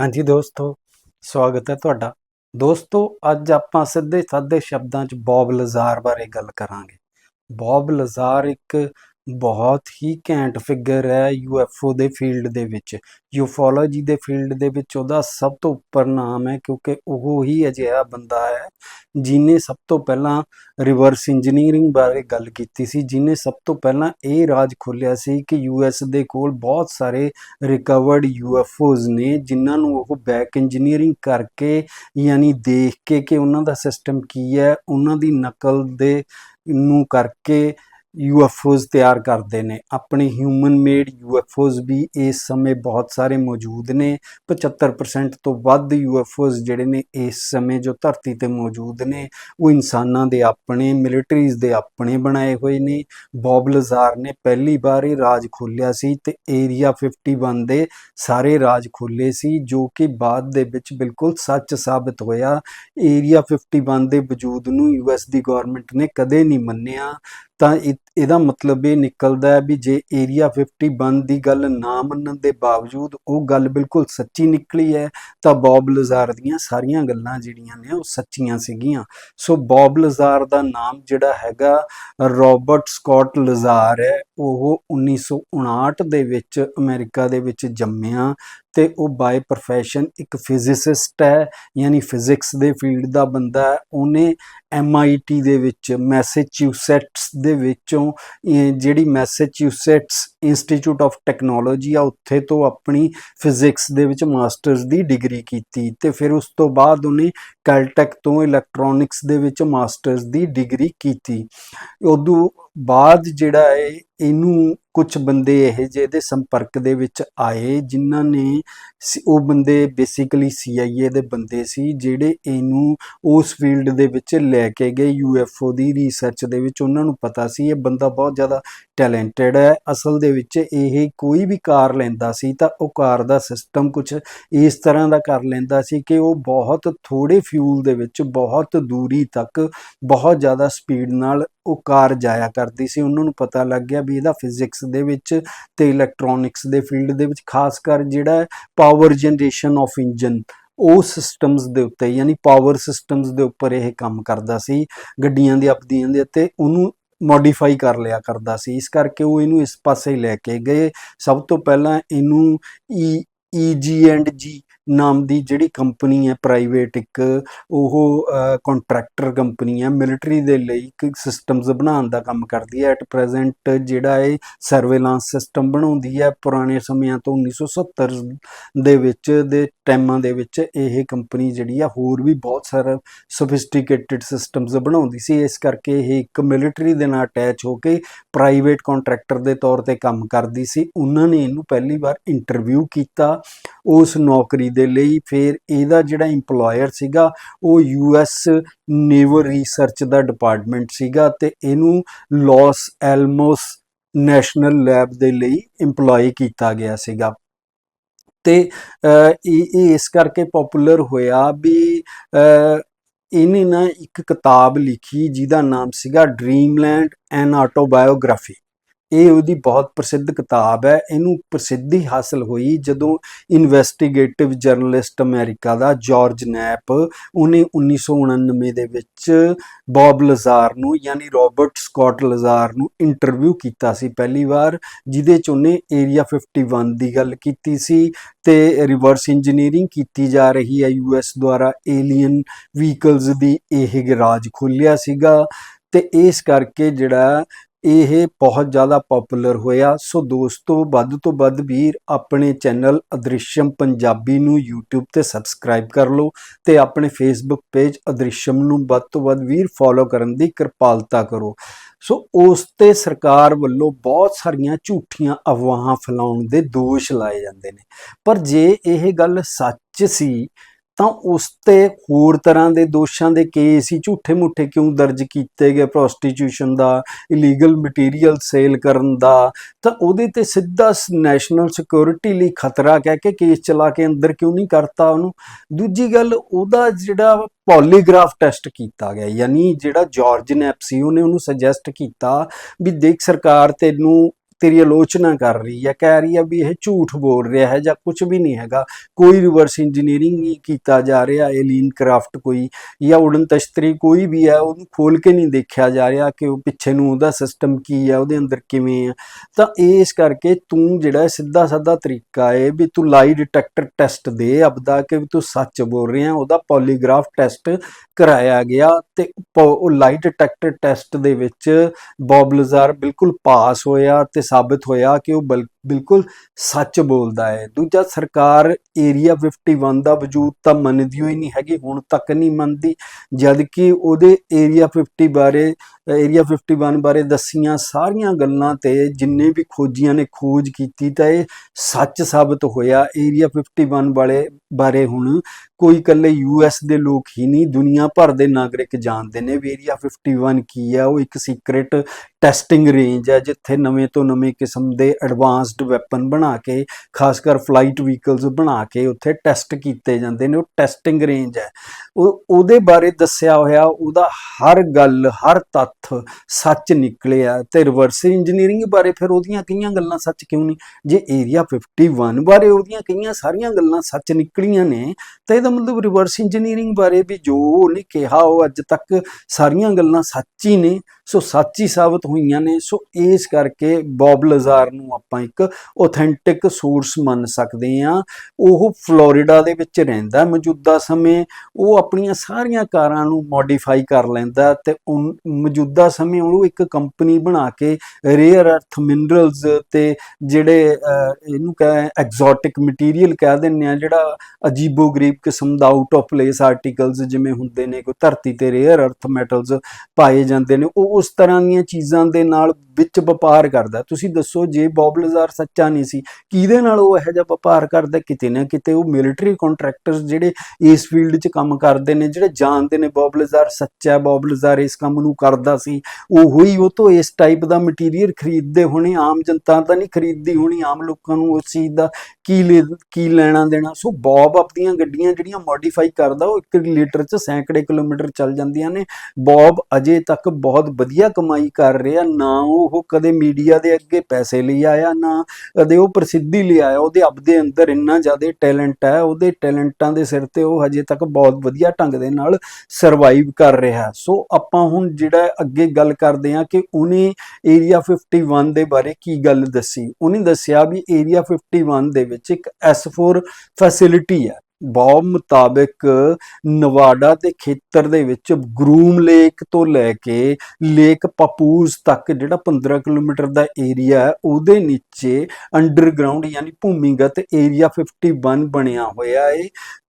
ਹਾਂਜੀ ਦੋਸਤੋ, ਸਵਾਗਤ ਹੈ ਤੁਹਾਡਾ। ਦੋਸਤੋ, ਅੱਜ ਆਪਾਂ ਸਿੱਧੇ ਸਾਦੇ ਸ਼ਬਦਾਂ 'ਚ ਬੌਬ ਲਜ਼ਾਰ ਬਾਰੇ ਗੱਲ ਕਰਾਂਗੇ। ਬੌਬ ਲਜ਼ਾਰ ਇੱਕ ਬਹੁਤ ਹੀ ਘੈਂਟ ਫਿਗਰ ਹੈ ਯੂਐਫਓ ਦੇ ਫੀਲਡ ਦੇ ਵਿੱਚ। ਯੂਫੋਲੋਜੀ ਦੇ ਫੀਲਡ ਦੇ ਵਿੱਚ ਉਹਦਾ ਸਭ ਤੋਂ ਉੱਪਰ ਨਾਮ ਹੈ ਕਿਉਂਕਿ ਉਹ ਹੀ ਅਜਿਹਾ ਬੰਦਾ ਹੈ ਜਿਨੇ ਸਭ ਤੋਂ ਪਹਿਲਾਂ ਰਿਵਰਸ ਇੰਜੀਨੀਅਰਿੰਗ ਬਾਰੇ ਗੱਲ ਕੀਤੀ ਸੀ ਜਿਨੇ ਸਭ ਤੋਂ ਪਹਿਲਾਂ ਇਹ ਰਾਜ ਖੋਲ੍ਹਿਆ ਸੀ ਕਿ ਯੂਐਸ ਦੇ ਕੋਲ ਬਹੁਤ ਸਾਰੇ ਰਿਕਵਰਡ ਯੂਐਫਓਜ਼ ਨੇ, ਜਿਨ੍ਹਾਂ ਨੂੰ ਉਹ ਬੈਕ ਇੰਜੀਨੀਅਰਿੰਗ ਕਰਕੇ ਯਾਨੀ ਦੇਖ ਕੇ ਕਿ ਉਹਨਾਂ ਦਾ ਸਿਸਟਮ ਕੀ ਹੈ, ਉਹਨਾਂ ਦੀ ਨਕਲ ਦੇ ਨੂੰ ਕਰਕੇ ਯੂਐਫਓਜ਼ ਤਿਆਰ ਕਰਦੇ ਨੇ। ਆਪਣੇ ਹਿਊਮਨ ਮੇਡ ਯੂਐਫਓਜ਼ ਵੀ ਇਸ ਸਮੇਂ ਬਹੁਤ ਸਾਰੇ ਮੌਜੂਦ ਨੇ। 75% ਤੋਂ ਵੱਧ ਯੂਐਫਓਜ਼ ਜਿਹੜੇ ਨੇ ਇਸ ਸਮੇਂ ਜੋ ਧਰਤੀ ਤੇ ਮੌਜੂਦ ਨੇ, ਉਹ ਇਨਸਾਨਾਂ ਦੇ ਆਪਣੇ ਮਿਲਟਰੀਜ਼ ਦੇ ਆਪਣੇ ਬਣਾਏ ਹੋਏ ਨੇ। ਬੌਬ ਲਜ਼ਾਰ ਨੇ ਪਹਿਲੀ ਵਾਰ ਇਹ ਰਾਜ ਖੋਲ੍ਹਿਆ ਸੀ ਤੇ ਏਰੀਆ 51 ਦੇ ਸਾਰੇ ਰਾਜ ਖੋਲ੍ਹੇ ਸੀ, ਜੋ ਕਿ ਬਾਅਦ ਦੇ ਵਿੱਚ ਬਿਲਕੁਲ ਸੱਚ ਸਾਬਤ ਹੋਇਆ। ਏਰੀਆ 51 ਦੇ ਵਜੂਦ ਨੂੰ ਯੂਐਸ ਦੀ ਗਵਰਨਮੈਂਟ ਨੇ ਕਦੇ ਨਹੀਂ ਮੰਨਿਆ। ਤਾਂ ਇਹ- ਇਹਦਾ ਮਤਲਬ ਇਹ ਨਿਕਲਦਾ ਹੈ ਵੀ ਜੇ ਏਰੀਆ 51 ਦੀ ਗੱਲ ਨਾ ਮੰਨਣ ਦੇ ਬਾਵਜੂਦ ਉਹ ਗੱਲ ਬਿਲਕੁਲ ਸੱਚੀ ਨਿਕਲੀ ਹੈ, ਤਾਂ ਬੌਬ ਲਜ਼ਾਰ ਦੀਆਂ ਸਾਰੀਆਂ ਗੱਲਾਂ ਜਿਹੜੀਆਂ ਨੇ ਉਹ ਸੱਚੀਆਂ ਸੀਗੀਆਂ। ਸੋ ਬੌਬ ਲਜ਼ਾਰ ਦਾ ਨਾਮ ਜਿਹੜਾ ਹੈਗਾ, ਰੋਬਰਟ ਸਕਾਟ ਲਜ਼ਾਰ ਹੈ। ਉਹ 1959 ਦੇ ਵਿੱਚ ਅਮਰੀਕਾ ਦੇ ਵਿੱਚ ਜੰਮਿਆ ਤੇ ਉਹ ਬਾਈ ਪ੍ਰੋਫੈਸ਼ਨ ਇੱਕ ਫਿਜ਼ਿਸਿਸਟ ਹੈ, ਯਾਨੀ ਫਿਜ਼ਿਕਸ ਦੇ ਫੀਲਡ ਦਾ ਬੰਦਾ ਹੈ। ਉਹਨੇ MIT ਦੇ ਵਿੱਚ ਮੈਸੇਚਿਊਸੈਟਸ ਦੇ ਵਿੱਚੋਂ, ਇਹ ਜਿਹੜੀ ਮੈਸੇਚਿਊਸੈਟਸ ਇੰਸਟੀਚਿਊਟ ਆਫ ਟੈਕਨੋਲੋਜੀ ਆ, ਉੱਥੇ ਤੋਂ ਆਪਣੀ ਫਿਜ਼ਿਕਸ ਦੇ ਵਿੱਚ ਮਾਸਟਰਸ ਦੀ ਡਿਗਰੀ ਕੀਤੀ ਤੇ ਫਿਰ ਉਸ ਤੋਂ ਬਾਅਦ ਉਹਨੇ ਕੈਲਟੈਕ ਤੋਂ ਇਲੈਕਟ੍ਰੋਨਿਕਸ ਦੇ ਵਿੱਚ ਮਾਸਟਰਸ ਦੀ ਡਿਗਰੀ ਕੀਤੀ। ਉਦੋਂ ਬਾਅਦ ਜਿਹੜਾ ਹੈ ਇਹਨੂੰ ਕੁਝ ਬੰਦੇ ਇਹ ਜਿਹੇ ਸੰਪਰਕ ਦੇ ਵਿੱਚ ਆਏ ਜਿਨ੍ਹਾਂ ਨੇ ਸ- ਉਹ ਬੰਦੇ ਬੇਸਿਕਲੀ CIA ਦੇ ਬੰਦੇ ਸੀ ਜਿਹੜੇ ਇਹਨੂੰ ਉਸ ਫੀਲਡ ਦੇ ਵਿੱਚ ਲੈ ਕੇ ਗਏ UFO ਦੀ ਰਿਸਰਚ ਦੇ ਵਿੱਚ। ਉਹਨਾਂ ਨੂੰ ਪਤਾ ਸੀ ਇਹ ਬੰਦਾ ਬਹੁਤ ਜ਼ਿਆਦਾ ਟੈਲੈਂਟਡ ਹੈ। ਅਸਲ ਦੇ ਵਿੱਚ ਇਹ ਕੋਈ ਵੀ ਕਾਰ ਲੈਂਦਾ ਸੀ ਤਾਂ ਉਹ ਕਾਰ ਦਾ ਸਿਸਟਮ ਕੁਝ ਇਸ ਤਰ੍ਹਾਂ ਦਾ ਕਰ ਲੈਂਦਾ ਸੀ ਕਿ ਉਹ ਬਹੁਤ ਥੋੜੇ ਫਿਊਲ ਦੇ ਵਿੱਚ ਬਹੁਤ ਦੂਰੀ ਤੱਕ ਬਹੁਤ ਜ਼ਿਆਦਾ ਸਪੀਡ ਨਾਲ ਉਹ ਕਾਰ ਜਾਇਆ ਕਰਦੀ ਸੀ। ਉਹਨਾਂ ਨੂੰ ਪਤਾ ਲੱਗ ਗਿਆ ਵੀ ਇਹਦਾ ਫਿਜ਼ਿਕਸ ਦੇ ਵਿੱਚ ਤੇ ਇਲੈਕਟ੍ਰੋਨਿਕਸ ਦੇ ਫੀਲਡ ਦੇ ਵਿੱਚ, ਖਾਸ ਕਰ ਜਿਹੜਾ ਪਾਵਰ ਜਨਰੇਸ਼ਨ ਆਫ ਇੰਜਨ ਉਹ ਸਿਸਟਮਸ ਦੇ ਉੱਤੇ, ਯਾਨੀ ਪਾਵਰ ਸਿਸਟਮਸ ਦੇ ਉੱਪਰ ਇਹ ਕੰਮ ਕਰਦਾ ਸੀ, ਗੱਡੀਆਂ ਦੇ, ਆਪਦੀਆਂ ਦੇ ਅਤੇ ਉਹਨੂੰ ਮੋਡੀਫਾਈ ਕਰ ਲਿਆ ਕਰਦਾ ਸੀ। ਇਸ ਕਰਕੇ ਉਹ ਇਹਨੂੰ ਇਸ ਪਾਸੇ ਲੈ ਕੇ ਗਏ। ਸਭ ਤੋਂ ਪਹਿਲਾਂ ਇਹਨੂੰ ਈ ਈ ਐਂਡ ਜੀ ਨਾਮ ਦੀ ਜਿਹੜੀ ਕੰਪਨੀ ਹੈ ਪ੍ਰਾਈਵੇਟ ਇੱਕ, ਉਹ ਕੰਟਰੈਕਟਰ ਕੰਪਨੀ ਹੈ ਮਿਲਟਰੀ ਦੇ ਲਈ ਇੱਕ ਸਿਸਟਮਸ ਬਣਾਉਣ ਦਾ ਕੰਮ ਕਰਦੀ ਹੈ ਐਟ ਪ੍ਰੈਜ਼ੈਂਟ ਜਿਹੜਾ ਇਹ ਸਰਵੇਲਾਂਸ ਸਿਸਟਮ ਬਣਾਉਂਦੀ ਹੈ ਪੁਰਾਣੇ ਸਮਿਆਂ ਤੋਂ 1970 ਦੇ ਵਿੱਚ ਦੇ ਟਾਈਮਾਂ ਦੇ ਵਿੱਚ ਇਹ ਕੰਪਨੀ ਜਿਹੜੀ ਆ ਹੋਰ ਵੀ ਬਹੁਤ ਸਾਰਾ ਸੋਫਿਸਟੀਕੇਟਿਡ ਸਿਸਟਮਸ ਬਣਾਉਂਦੀ ਸੀ। ਇਸ ਕਰਕੇ ਇਹ ਇੱਕ ਮਿਲਟਰੀ ਦੇ ਨਾਲ ਅਟੈਚ ਹੋ ਕੇ ਪ੍ਰਾਈਵੇਟ ਕੰਟਰੈਕਟਰ ਦੇ ਤੌਰ ਤੇ ਕੰਮ ਕਰਦੀ ਸੀ। ਉਹਨਾਂ ਨੇ ਇਹਨੂੰ ਪਹਿਲੀ ਵਾਰ ਇੰਟਰਵਿਊ ਕੀਤਾ। ਉਸ ਨੌਕਰੀ ਦੇ ਲਈ ਫਿਰ ਇਹਦਾ ਜਿਹੜਾ EMPLOYER ਸੀਗਾ, ਉਹ ਯੂਐਸ ਨੇਵਲ ਰਿਸਰਚ ਦਾ ਡਿਪਾਰਟਮੈਂਟ ਸੀਗਾ ਤੇ ਇਹਨੂੰ ਲਾਸ ਐਲਮੋਸ ਨੈਸ਼ਨਲ ਲੈਬ ਦੇ ਲਈ EMPLOY ਕੀਤਾ ਗਿਆ ਸੀਗਾ। ਤੇ ਇਹ ਇਸ ਕਰਕੇ ਪਪੂਲਰ ਹੋਇਆ ਵੀ ਇਹਨੇ ਨਾ ਇੱਕ ਕਿਤਾਬ ਲਿਖੀ ਜਿਹਦਾ ਨਾਮ ਸੀਗਾ ਡ੍ਰੀਮਲੈਂਡ ਐਨ ਆਟੋਬਾਇਓਗ੍ਰਾਫੀ ਇਹ ਉਹਦੀ ਬਹੁਤ ਪ੍ਰਸਿੱਧ ਕਿਤਾਬ ਹੈ। ਇਹਨੂੰ ਪ੍ਰਸਿੱਧੀ ਹਾਸਲ ਹੋਈ ਜਦੋਂ ਇਨਵੈਸਟੀਗੇਟਿਵ ਜਰਨਲਿਸਟ ਅਮਰੀਕਾ ਦਾ ਜਾਰਜ ਨੈਪ ਉਹਨੇ 1999 ਦੇ ਵਿੱਚ ਬੌਬ ਲਜ਼ਾਰ ਨੂੰ ਯਾਨੀ ਰਾਬਰਟ ਸਕਾਟ ਲਜ਼ਾਰ ਨੂੰ ਇੰਟਰਵਿਊ ਕੀਤਾ ਸੀ ਪਹਿਲੀ ਵਾਰ, ਜਿਹਦੇ ਚ ਉਹਨੇ ਏਰੀਆ 51 ਦੀ ਗੱਲ ਕੀਤੀ ਸੀ ਤੇ ਰਿਵਰਸ ਇੰਜੀਨੀਅਰਿੰਗ ਕੀਤੀ ਜਾ ਰਹੀ ਹੈ। ਯੂਐਸ ਦੁਆਰਾ ਏਲੀਅਨ ਵਹੀਕਲਸ ਦੀ ਇਹ ਰਾਜ ਖੋਲ੍ਹਿਆ ਸੀਗਾ ਤੇ ਇਸ ਕਰਕੇ ਜਿਹੜਾ ਇਹ ਬਹੁਤ ਜ਼ਿਆਦਾ ਪਪੂਲਰ ਹੋਇਆ। ਸੋ ਦੋਸਤੋ, ਵੱਧ ਤੋਂ ਵੱਧ ਵੀਰ, ਆਪਣੇ ਚੈਨਲ ਅਦ੍ਰਿਸ਼ਮ ਪੰਜਾਬੀ ਨੂੰ YouTube ਤੇ ਸਬਸਕ੍ਰਾਈਬ ਕਰ ਲਓ ਤੇ ਆਪਣੇ Facebook ਪੇਜ ਅਦ੍ਰਿਸ਼ਮ ਨੂੰ ਵੱਧ ਤੋਂ ਵੱਧ ਵੀਰ ਫੋਲੋ ਕਰਨ ਦੀ ਕਿਰਪਾਲਤਾ ਕਰੋ। ਸੋ ਉਸ ਤੇ ਸਰਕਾਰ ਵੱਲੋਂ ਬਹੁਤ ਸਾਰੀਆਂ ਝੂਠੀਆਂ ਅਫਵਾਹਾਂ ਫੈਲਾਉਣ ਦੇ ਦੋਸ਼ ਲਾਏ ਜਾਂਦੇ ਨੇ। ਪਰ ਜੇ ਇਹ ਗੱਲ ਸੱਚ ਸੀ ਤਾਂ ਉਸ ਤੇ ਹੋਰ ਤਰ੍ਹਾਂ ਦੇ ਦੋਸ਼ਾਂ ਦੇ ਕੇਸ ਹੀ ਝੂਠੇ ਮੂਠੇ ਕਿਉਂ ਦਰਜ ਕੀਤੇ ਗਏ? ਪ੍ਰੋਸਟੀਟਿਊਸ਼ਨ ਦਾ ਇਲੀਗਲ ਮਟੀਰੀਅਲ ਸੇਲ ਕਰਨ ਦਾ। ਤਾਂ ਉਹਦੇ ਤੇ ਸਿੱਧਾ ਨੈਸ਼ਨਲ ਸਿਕਿਉਰਿਟੀ ਲਈ ਖਤਰਾ ਕਹਿ ਕੇ ਕੇਸ ਚਲਾ ਕੇ ਅੰਦਰ ਕਿਉਂ ਨਹੀਂ ਕਰਤਾ ਉਹਨੂੰ? ਦੂਜੀ ਗੱਲ, ਉਹਦਾ ਜਿਹੜਾ ਪੋਲੀਗ੍ਰਾਫ ਟੈਸਟ ਕੀਤਾ ਗਿਆ, ਯਾਨੀ ਜਿਹੜਾ ਜਾਰਜ ਨੈਪ ਸੀ, ਉਹਨੇ ਉਹਨੂੰ ਸੁਜੈਸਟ ਕੀਤਾ ਵੀ ਦੇਖ ਸਰਕਾਰ ਤੈਨੂੰ ਤੇਰੀ ਆਲੋਚਨਾ ਕਰ ਰਹੀ ਹੈ, ਕਹਿ ਰਹੀ ਹੈ ਵੀ ਇਹ ਝੂਠ ਬੋਲ ਰਿਹਾ ਹੈ ਜਾਂ ਕੁਝ ਵੀ ਨਹੀਂ ਹੈਗਾ। ਕੋਈ ਰਿਵਰਸ ਇੰਜੀਨੀਅਰਿੰਗ ਨਹੀਂ ਕੀਤਾ ਜਾ ਰਿਹਾ ਏਲੀਨ ਕਰਾਫਟ ਕੋਈ ਜਾਂ ਉਡਨ ਤਸ਼ਤਰੀ ਕੋਈ ਵੀ ਹੈ, ਉਹਨੂੰ ਖੋਲ ਕੇ ਨਹੀਂ ਦੇਖਿਆ ਜਾ ਰਿਹਾ ਕਿ ਉਹ ਪਿੱਛੇ ਨੂੰ ਉਹਦਾ ਸਿਸਟਮ ਕੀ ਹੈ, ਉਹਦੇ ਅੰਦਰ ਕਿਵੇਂ ਹੈ। ਤਾਂ ਇਸ ਕਰਕੇ ਤੂੰ ਜਿਹੜਾ ਸਿੱਧਾ ਸਾਦਾ ਤਰੀਕਾ ਹੈ ਵੀ ਤੂੰ ਲਾਈ ਡਿਟੈਕਟਰ ਟੈਸਟ ਦੇ ਆਪਦਾ ਕਿ ਵੀ ਤੂੰ ਸੱਚ ਬੋਲ ਰਿਹਾ, ਉਹਦਾ ਪੋਲੀਗ੍ਰਾਫ ਟੈਸਟ ਕਰਾਇਆ ਗਿਆ ਤੇ ਪ- ਉਹ ਲਾਈ ਡਿਟੈਕਟਰ ਟੈਸਟ ਦੇ ਵਿੱਚ ਬੌਬ ਲਜ਼ਾਰ ਬਿਲਕੁਲ ਪਾਸ ਹੋਇਆ ਤੇ ਸਾਬਤ ਹੋਇਆ ਕਿ ਉਹ ਬਲ- ਬਿਲਕੁਲ ਸੱਚ ਬੋਲਦਾ ਹੈ। ਦੂਜਾ, ਸਰਕਾਰ ਏਰੀਆ 51 ਦਾ ਵਜੂਦ ਤਾਂ ਮੰਨਦੀ ਹੋਈ ਨਹੀਂ ਹੈਗੀ, ਹੁਣ ਤੱਕ ਨਹੀਂ ਮੰਨਦੀ ਜਦ ਕਿ ਉਹਦੇ ਏਰੀਆ 50 ਬਾਰੇ ਏਰੀਆ 51 ਬਾਰੇ ਦੱਸੀਆਂ ਸਾਰੀਆਂ ਗੱਲਾਂ ਤੇ ਜਿੰਨੇ ਵੀ ਖੋਜੀਆਂ ਨੇ ਖੋਜ ਕੀਤੀ ਤਾਂ ਇਹ ਸੱਚ ਸਾਬਤ ਹੋਇਆ। ਏਰੀਆ 51 ਵਾਲੇ ਬਾਰੇ ਹੁਣ ਕੋਈ ਇਕੱਲੇ ਯੂਐਸ ਦੇ ਲੋਕ ਹੀ ਨਹੀਂ, ਦੁਨੀਆ ਭਰ ਦੇ ਨਾਗਰਿਕ ਜਾਣਦੇ ਨੇ ਵੀ ਏਰੀਆ 51 ਕੀ ਹੈ ਉਹ ਇੱਕ ਸੀਕ੍ਰੇਟ ਟੈਸਟਿੰਗ ਰੇਂਜ ਹੈ ਜਿੱਥੇ ਨਵੇਂ ਤੋਂ ਨਵੇਂ ਕਿਸਮ ਦੇ ਐਡਵਾਂਸ ਐਡਵਾਂਸਡ ਵੈਪਨ ਬਣਾ ਕੇ, ਖਾਸ ਕਰ ਫਲਾਈਟ ਵਹੀਕਲਸ ਬਣਾ ਕੇ ਉੱਥੇ ਟੈਸਟ ਕੀਤੇ ਜਾਂਦੇ ਨੇ, ਉਹ ਟੈਸਟਿੰਗ ਰੇਂਜ ਹੈ। ਉਹ, ਉਹਦੇ ਬਾਰੇ ਦੱਸਿਆ ਹੋਇਆ, ਉਹਦਾ ਹਰ ਗੱਲ, ਹਰ ਤੱਥ ਸੱਚ ਨਿਕਲਿਆ। ਤੇ ਰਿਵਰਸ ਇੰਜੀਨੀਅਰਿੰਗ ਬਾਰੇ ਫਿਰ ਉਹਦੀਆਂ ਕਈਆਂ ਗੱਲਾਂ ਸੱਚ ਕਿਉਂ ਨਹੀਂ? ਜੇ ਏਰੀਆ 51 ਬਾਰੇ ਉਹਦੀਆਂ ਕਈਆਂ ਸਾਰੀਆਂ ਗੱਲਾਂ ਸੱਚ ਨਿਕਲੀਆਂ ਨੇ, ਤਾਂ ਇਹਦਾ ਮਤਲਬ ਰਿਵਰਸ ਇੰਜੀਨੀਅਰਿੰਗ ਬਾਰੇ ਵੀ ਜੋ ਉਹਨੇ ਕਿਹਾ, ਉਹ ਅੱਜ ਤੱਕ ਸਾਰੀਆਂ ਗੱਲਾਂ ਸੱਚ ਹੀ ਨੇ। ਸੋ ਸੱਚ ਹੀ ਸਾਬਤ ਹੋਈਆਂ ਨੇ, ਸੋ ਇਸ ਕਰਕੇ ਬੌਬ ਲਜ਼ਾਰ ਨੂੰ ਆਪਾਂ ਇੱਕ ਆਥੈਂਟਿਕ ਸੋਰਸ ਮੰਨ ਸਕਦੇ ਹਾਂ। ਉਹ ਫਲੋਰੀਡਾ ਦੇ ਵਿੱਚ ਰਹਿੰਦਾ ਮੌਜੂਦਾ ਸਮੇਂ, ਉਹ ਆਪਣੀਆਂ ਸਾਰੀਆਂ ਕਾਰਾਂ ਨੂੰ ਮੋਡੀਫਾਈ ਕਰ ਲੈਂਦਾ ਤੇ ਉਨ- ਮੌਜੂਦਾ ਸਮੇਂ ਉਹਨੂੰ ਇੱਕ ਕੰਪਨੀ ਬਣਾ ਕੇ ਰੇਅਰ ਅਰਥ ਮਿਨਰਲਸ ਤੇ ਜਿਹੜੇ ਇਹਨੂੰ ਕਹੇ ਐਗਜ਼ੋਟਿਕ ਮਟੀਰੀਅਲ ਕਹਿ ਦਿੰਦੇ ਆ ਜਿਹੜਾ ਅਜੀਬੋ ਗਰੀਬ ਕਿਸਮ ਦਾ ਆਊਟ ਆਫ ਪਲੇਸ ਆਰਟੀਕਲਸ ਜਿਵੇਂ ਹੁੰਦੇ ਨੇ, ਕੋਈ ਧਰਤੀ ਤੇ ਰੇਅਰ ਅਰਥ ਮੈਟਲਸ ਪਾਏ ਜਾਂਦੇ ਨੇ, ਉਹ ਉਸ ਤਰ੍ਹਾਂ ਦੀਆਂ ਚੀਜ਼ਾਂ ਦੇ ਨਾਲ ਵਿੱਚ ਵਪਾਰ ਕਰਦਾ ਤੁਸੀਂ ਦੱਸੋ, ਜੇ ਬੌਬ ਲਜ਼ਾਰ ਸੱਚਾ ਨਹੀਂ ਸੀ, ਕਿਹਦੇ ਨਾਲ ਉਹ ਇਹੋ ਜਿਹਾ ਵਪਾਰ ਕਰਦਾ ਕਿਤੇ ਨਾ ਕਿਤੇ ਉਹ ਮਿਲਟਰੀ ਕੰਟਰੈਕਟਰਸ ਜਿਹੜੇ ਇਸ ਫੀਲਡ 'ਚ ਕੰਮ ਕਰਦੇ ਨੇ, ਜਿਹੜੇ ਜਾਣਦੇ ਨੇ ਬੌਬ ਲਜ਼ਾਰ ਸੱਚਾ ਹੈ, ਬੌਬ ਲਜ਼ਾਰ ਇਸ ਕੰਮ ਨੂੰ ਕਰਦਾ ਸੀ, ਉਹ ਹੀ ਉਹ ਤੋਂ ਇਸ ਟਾਈਪ ਦਾ ਮਟੀਰੀਅਲ ਖਰੀਦਦੇ ਹੋਣੇ। ਆਮ ਜਨਤਾ ਤਾਂ ਨਹੀਂ ਖਰੀਦਦੀ ਹੋਣੀ, ਆਮ ਲੋਕਾਂ ਨੂੰ ਉਸ ਚੀਜ਼ ਦਾ ਕੀ ਲੈ- ਕੀ ਲੈਣਾ ਦੇਣਾ। ਸੋ ਬੌਬ ਆਪਣੀਆਂ ਗੱਡੀਆਂ ਜਿਹੜੀਆਂ ਮੋਡੀਫਾਈ ਕਰਦਾ, ਉਹ 1 ਲੀਟਰ 'ਚ ਸੈਂਕੜੇ ਕਿਲੋਮੀਟਰ ਚੱਲ ਜਾਂਦੀਆਂ ਨੇ। ਬੌਬ ਅਜੇ ਤੱਕ ਬਹੁਤ ਵਧੀਆ ਕਮਾਈ ਕਰ ਰਿਹਾ ਨਾ ਉਹ ਕਦੇ ਮੀਡੀਆ ਦੇ ਅੱਗੇ ਪੈਸੇ ਲਈ ਆਇਆ, ਨਾ ਕਦੇ ਉਹ ਪ੍ਰਸਿੱਧੀ ਲਈ ਆਇਆ। ਉਹਦੇ ਆਪਦੇ ਅੰਦਰ ਇੰਨਾ ਜ਼ਿਆਦਾ ਟੈਲੈਂਟ ਹੈ, ਉਹਦੇ ਟੈਲੈਂਟਾਂ ਦੇ ਸਿਰ ਤੇ ਉਹ ਹਜੇ ਤੱਕ ਬਹੁਤ ਵਧੀਆ ਢੰਗ ਦੇ ਨਾਲ ਸਰਵਾਈਵ ਕਰ ਰਿਹਾ। ਸੋ ਆਪਾਂ ਹੁਣ ਜਿਹੜਾ ਅੱਗੇ ਗੱਲ ਕਰਦੇ ਹਾਂ ਕਿ ਉਹਨੇ ਏਰੀਆ 51 ਦੇ ਬਾਰੇ ਕੀ ਗੱਲ ਦੱਸੀ? ਉਹਨੇ ਦੱਸਿਆ ਵੀ ਏਰੀਆ 51 ਦੇ ਵਿੱਚ ਇੱਕ S4 ਫੈਸਿਲਿਟੀ ਹੈ। ਬੌਬ ਮੁਤਾਬਕ ਨਵਾਡਾ ਦੇ ਖੇਤਰ ਦੇ ਵਿੱਚ ਗਰੂਮ ਲੇਕ ਤੋਂ ਲੈ ਕੇ ਲੇਕ ਪਪੂਸ ਤੱਕ ਜਿਹੜਾ 15 ਕਿਲੋਮੀਟਰ ਦਾ ਏਰੀਆ ਹੈ, ਉਹਦੇ ਨੀਚੇ ਅੰਡਰਗਰਾਉਂਡ ਯਾਨੀ ਭੂਮੀਗਤ ਏਰੀਆ 51 ਬਣਿਆ ਹੋਇਆ ਹੈ।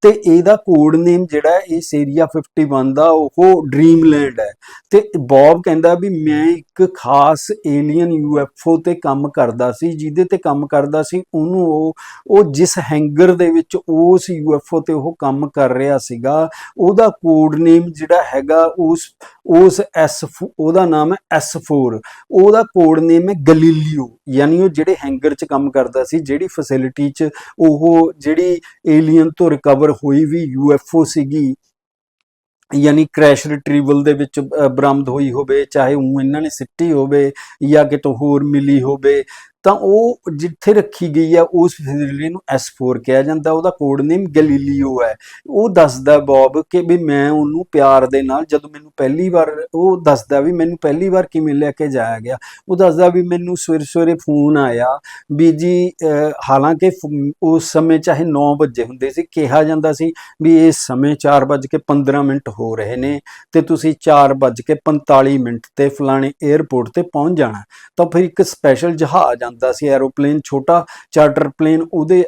ਤੇ ਇਹਦਾ ਕੋਡ ਨੇਮ ਜਿਹੜਾ ਇਸ ਏਰੀਆ 51 ਦਾ, ਉਹ ਡ੍ਰੀਮਲੈਂਡ ਹੈ। ਤੇ ਬੌਬ ਕਹਿੰਦਾ ਵੀ ਮੈਂ ਇੱਕ ਖਾਸ ਏਲੀਅਨ ਯੂਐਫਓ ਤੇ ਕੰਮ ਕਰਦਾ ਸੀ, ਜਿਹਦੇ ਤੇ ਕੰਮ ਕਰਦਾ ਸੀ, ਉਹਨੂੰ ਉਹ ਉਹ ਜਿਸ ਹੈਂਗਰ ਦੇ ਵਿੱਚ ਉਸ ਯੂਐਫਓ ਤੇ ਉਹ ਕੰਮ ਕਰ ਰਿਹਾ ਸੀਗਾ, ਉਹਦਾ ਕੋਡ ਨੇਮ ਜਿਹੜਾ ਹੈਗਾ, ਉਸ ਉਸ ਐਸ ਉਹਦਾ ਨਾਮ ਹੈ S4 ਉਹਦਾ ਕੋਡ ਨੇਮ ਹੈ ਗਲੀਲੀਓ ਯਾਨੀ ਉਹ ਜਿਹੜੇ ਹੈਂਗਰ 'ਚ ਕੰਮ ਕਰਦਾ ਸੀ, ਜਿਹੜੀ ਫੈਸਿਲਿਟੀ 'ਚ ਉਹ ਜਿਹੜੀ ਏਲੀਅਨ ਤੋਂ ਰਿਕਵਰ ਹੋਈ ਵੀ ਯੂਐਫਓ ਸੀਗੀ, ਯਾਨੀ ਕ੍ਰੈਸ਼ ਰਿਟਰੀਵਲ ਦੇ ਵਿੱਚ ਬਰਾਮਦ ਹੋਈ ਹੋਵੇ, ਚਾਹੇ ਉਹ ਇਹਨਾਂ ਨੇ ਸਿੱਟੀ ਹੋਵੇ ਜਾਂ ਕਿਤੋਂ ਹੋਰ ਮਿਲੀ ਹੋਵੇ ਤਾਂ ਉਹ ਜਿੱਥੇ ਰੱਖੀ ਗਈ ਹੈ, ਉਸ ਫੈਸਿਲਿਟੀ ਨੂੰ S4 ਕਿਹਾ ਜਾਂਦਾ, ਉਹਦਾ ਕੋਡ ਨੇਮ ਗੈਲੀਲੀਓ ਹੈ। ਉਹ ਦੱਸਦਾ ਬੌਬ ਕਿ ਵੀ ਮੈਂ ਉਹਨੂੰ ਪਿਆਰ ਦੇ ਨਾਲ, ਜਦੋਂ ਮੈਨੂੰ ਪਹਿਲੀ ਵਾਰ ਉਹ ਦੱਸਦਾ ਵੀ ਮੈਨੂੰ ਪਹਿਲੀ ਵਾਰ ਕਿਵੇਂ ਲੈ ਕੇ ਜਾਇਆ ਗਿਆ, ਉਹ ਦੱਸਦਾ ਵੀ ਮੈਨੂੰ ਸਵੇਰੇ ਸਵੇਰੇ ਫੋਨ ਆਇਆ ਵੀ ਜੀ ਹਾਲਾਂਕਿ ਫ- ਉਸ ਸਮੇਂ ਚਾਹੇ 9 ਵਜੇ ਹੁੰਦੇ ਸੀ, ਕਿਹਾ ਜਾਂਦਾ ਸੀ ਵੀ ਇਸ ਸਮੇਂ 4:15 ਮਿੰਟ ਹੋ ਰਹੇ ਨੇ ਤੇ ਤੁਸੀਂ 4:45 ਮਿੰਟ ਤੇ ਫਲਾਣੇ 에ਅਰਪੋਰਟ ਤੇ ਪਹੁੰਚ ਜਾਣਾ। ਤਾਂ ਫਿਰ ਇੱਕ ਸਪੈਸ਼ਲ ਜਹਾਜ਼ ਆਂਦਾ ਸੀ ਐਰੋਪਲੇਨ, ਛੋਟਾ ਚਾਰਟਰ ਪਲੇਨ, ਉਹਦੇ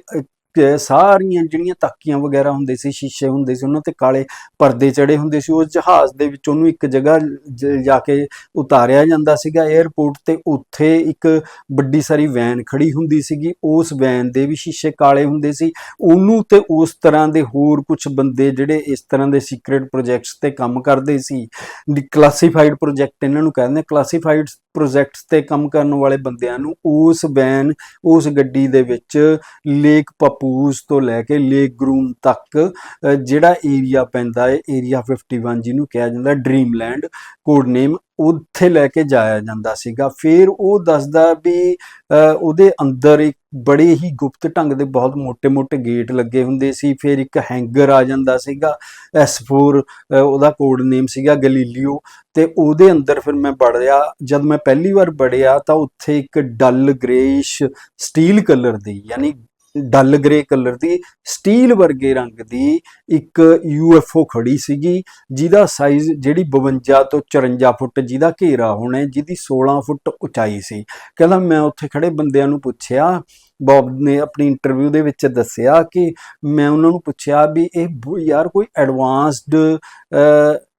ਸਾਰੀਆਂ ਜਿਹੜੀਆਂ ਤਾਕੀਆਂ ਵਗੈਰਾ ਹੁੰਦੇ ਸੀ, ਸ਼ੀਸ਼ੇ ਹੁੰਦੇ ਸੀ, ਉਹਨਾਂ ਤੇ ਕਾਲੇ ਪਰਦੇ ਚੜੇ ਹੁੰਦੇ ਸੀ ਉਸ ਜਹਾਜ਼ ਦੇ ਵਿੱਚ ਉਹਨੂੰ ਇੱਕ ਜਗ੍ਹਾ ਜ- ਜਾ ਕੇ ਉਤਾਰਿਆ ਜਾਂਦਾ ਸੀਗਾ 에ਅਰਪੋਰਟ ਤੇ, ਉੱਥੇ ਇੱਕ ਵੱਡੀ ਸਾਰੀ ਵੈਨ ਖੜੀ ਹੁੰਦੀ ਸੀਗੀ, ਉਸ ਵੈਨ ਦੇ ਵੀ ਸ਼ੀਸ਼ੇ ਕਾਲੇ ਹੁੰਦੇ ਸੀ, ਉਹਨੂੰ ਤੇ ਉਸ ਤਰ੍ਹਾਂ ਦੇ ਹੋਰ ਕੁਝ ਬੰਦੇ ਜਿਹੜੇ ਇਸ ਤਰ੍ਹਾਂ ਦੇ ਸੀਕ੍ਰੀਟ ਪ੍ਰੋਜੈਕਟਸ ਤੇ ਕੰਮ ਕਰਦੇ ਸੀ ਕਲਾਸੀਫਾਈਡ ਪ੍ਰੋਜੈਕਟ ਇਹਨਾਂ ਨੂੰ ਕਹਿੰਦੇ ਕਲਾਸੀਫਾਈਡ ਪ੍ਰੋਜੈਕਟਸ ਤੇ ਕੰਮ ਕਰਨ ਵਾਲੇ ਬੰਦਿਆਂ ਨੂੰ ਉਸ ਵੈਨ, ਉਸ ਗੱਡੀ ਦੇ ਵਿੱਚ ਲੇਕ ਪਪੂਸ ਤੋਂ ਲੈ ਕੇ ਲੇਕ ਗਰੂਮ ਤੱਕ ਜਿਹੜਾ ਏਰੀਆ ਪੈਂਦਾ ਹੈ, ਏਰੀਆ 51 ਜਿਹਨੂੰ ਕਿਹਾ ਜਾਂਦਾ ਡ੍ਰੀਮਲੈਂਡ ਕੋਡ ਨੇਮ ਉੱਥੇ ਲੈ ਕੇ ਜਾਇਆ ਜਾਂਦਾ ਸੀਗਾ। ਫਿਰ ਉਹ ਦੱਸਦਾ ਵੀ ਉਹਦੇ ਅੰਦਰ ਇੱਕ ਬੜੇ ਹੀ ਗੁਪਤ ਢੰਗ ਦੇ ਬਹੁਤ ਮੋਟੇ ਮੋਟੇ ਗੇਟ ਲੱਗੇ ਹੁੰਦੇ ਸੀ। ਫਿਰ ਇੱਕ ਹੈਂਗਰ ਆ ਜਾਂਦਾ ਸੀਗਾ S4 ਉਹਦਾ ਕੋਡ ਨੇਮ ਸੀਗਾ ਗੈਲੀਲੀਓ। ਤੇ ਉਹਦੇ ਅੰਦਰ ਫਿਰ ਮੈਂ ਵੜਿਆ ਜਦ ਮੈਂ ਪਹਿਲੀ ਵਾਰ ਵੜਿਆ ਤਾਂ ਉੱਥੇ ਇੱਕ ਡਲ ਗ੍ਰੇਇਸ਼ ਸਟੀਲ ਕਲਰ ਦੀ, ਯਾਨੀ ਡਲ ਗ੍ਰੇ ਕਲਰ ਦੀ, ਸਟੀਲ ਵਰਗੇ ਰੰਗ ਦੀ ਇੱਕ UFO ਖੜੀ ਸੀਗੀ, ਜਿਹਦਾ ਸਾਈਜ਼ ਜਿਹੜੀ 52 ਤੋਂ 54 ਫੁੱਟ ਜਿਹਦਾ ਘੇਰਾ ਹੋਣਾ ਜਿਹਦੀ 16 ਫੁੱਟ ਉਚਾਈ ਸੀ। ਕਹਿੰਦਾ ਮੈਂ ਉੱਥੇ ਖੜੇ ਬੰਦਿਆਂ ਨੂੰ ਪੁੱਛਿਆ, ਬੌਬ ਨੇ ਆਪਣੀ ਇੰਟਰਵਿਊ ਦੇ ਵਿੱਚ ਦੱਸਿਆ ਕਿ ਮੈਂ ਉਹਨਾਂ ਨੂੰ ਪੁੱਛਿਆ ਵੀ ਇਹ ਬ- ਯਾਰ ਕੋਈ ਐਡਵਾਂਸਡ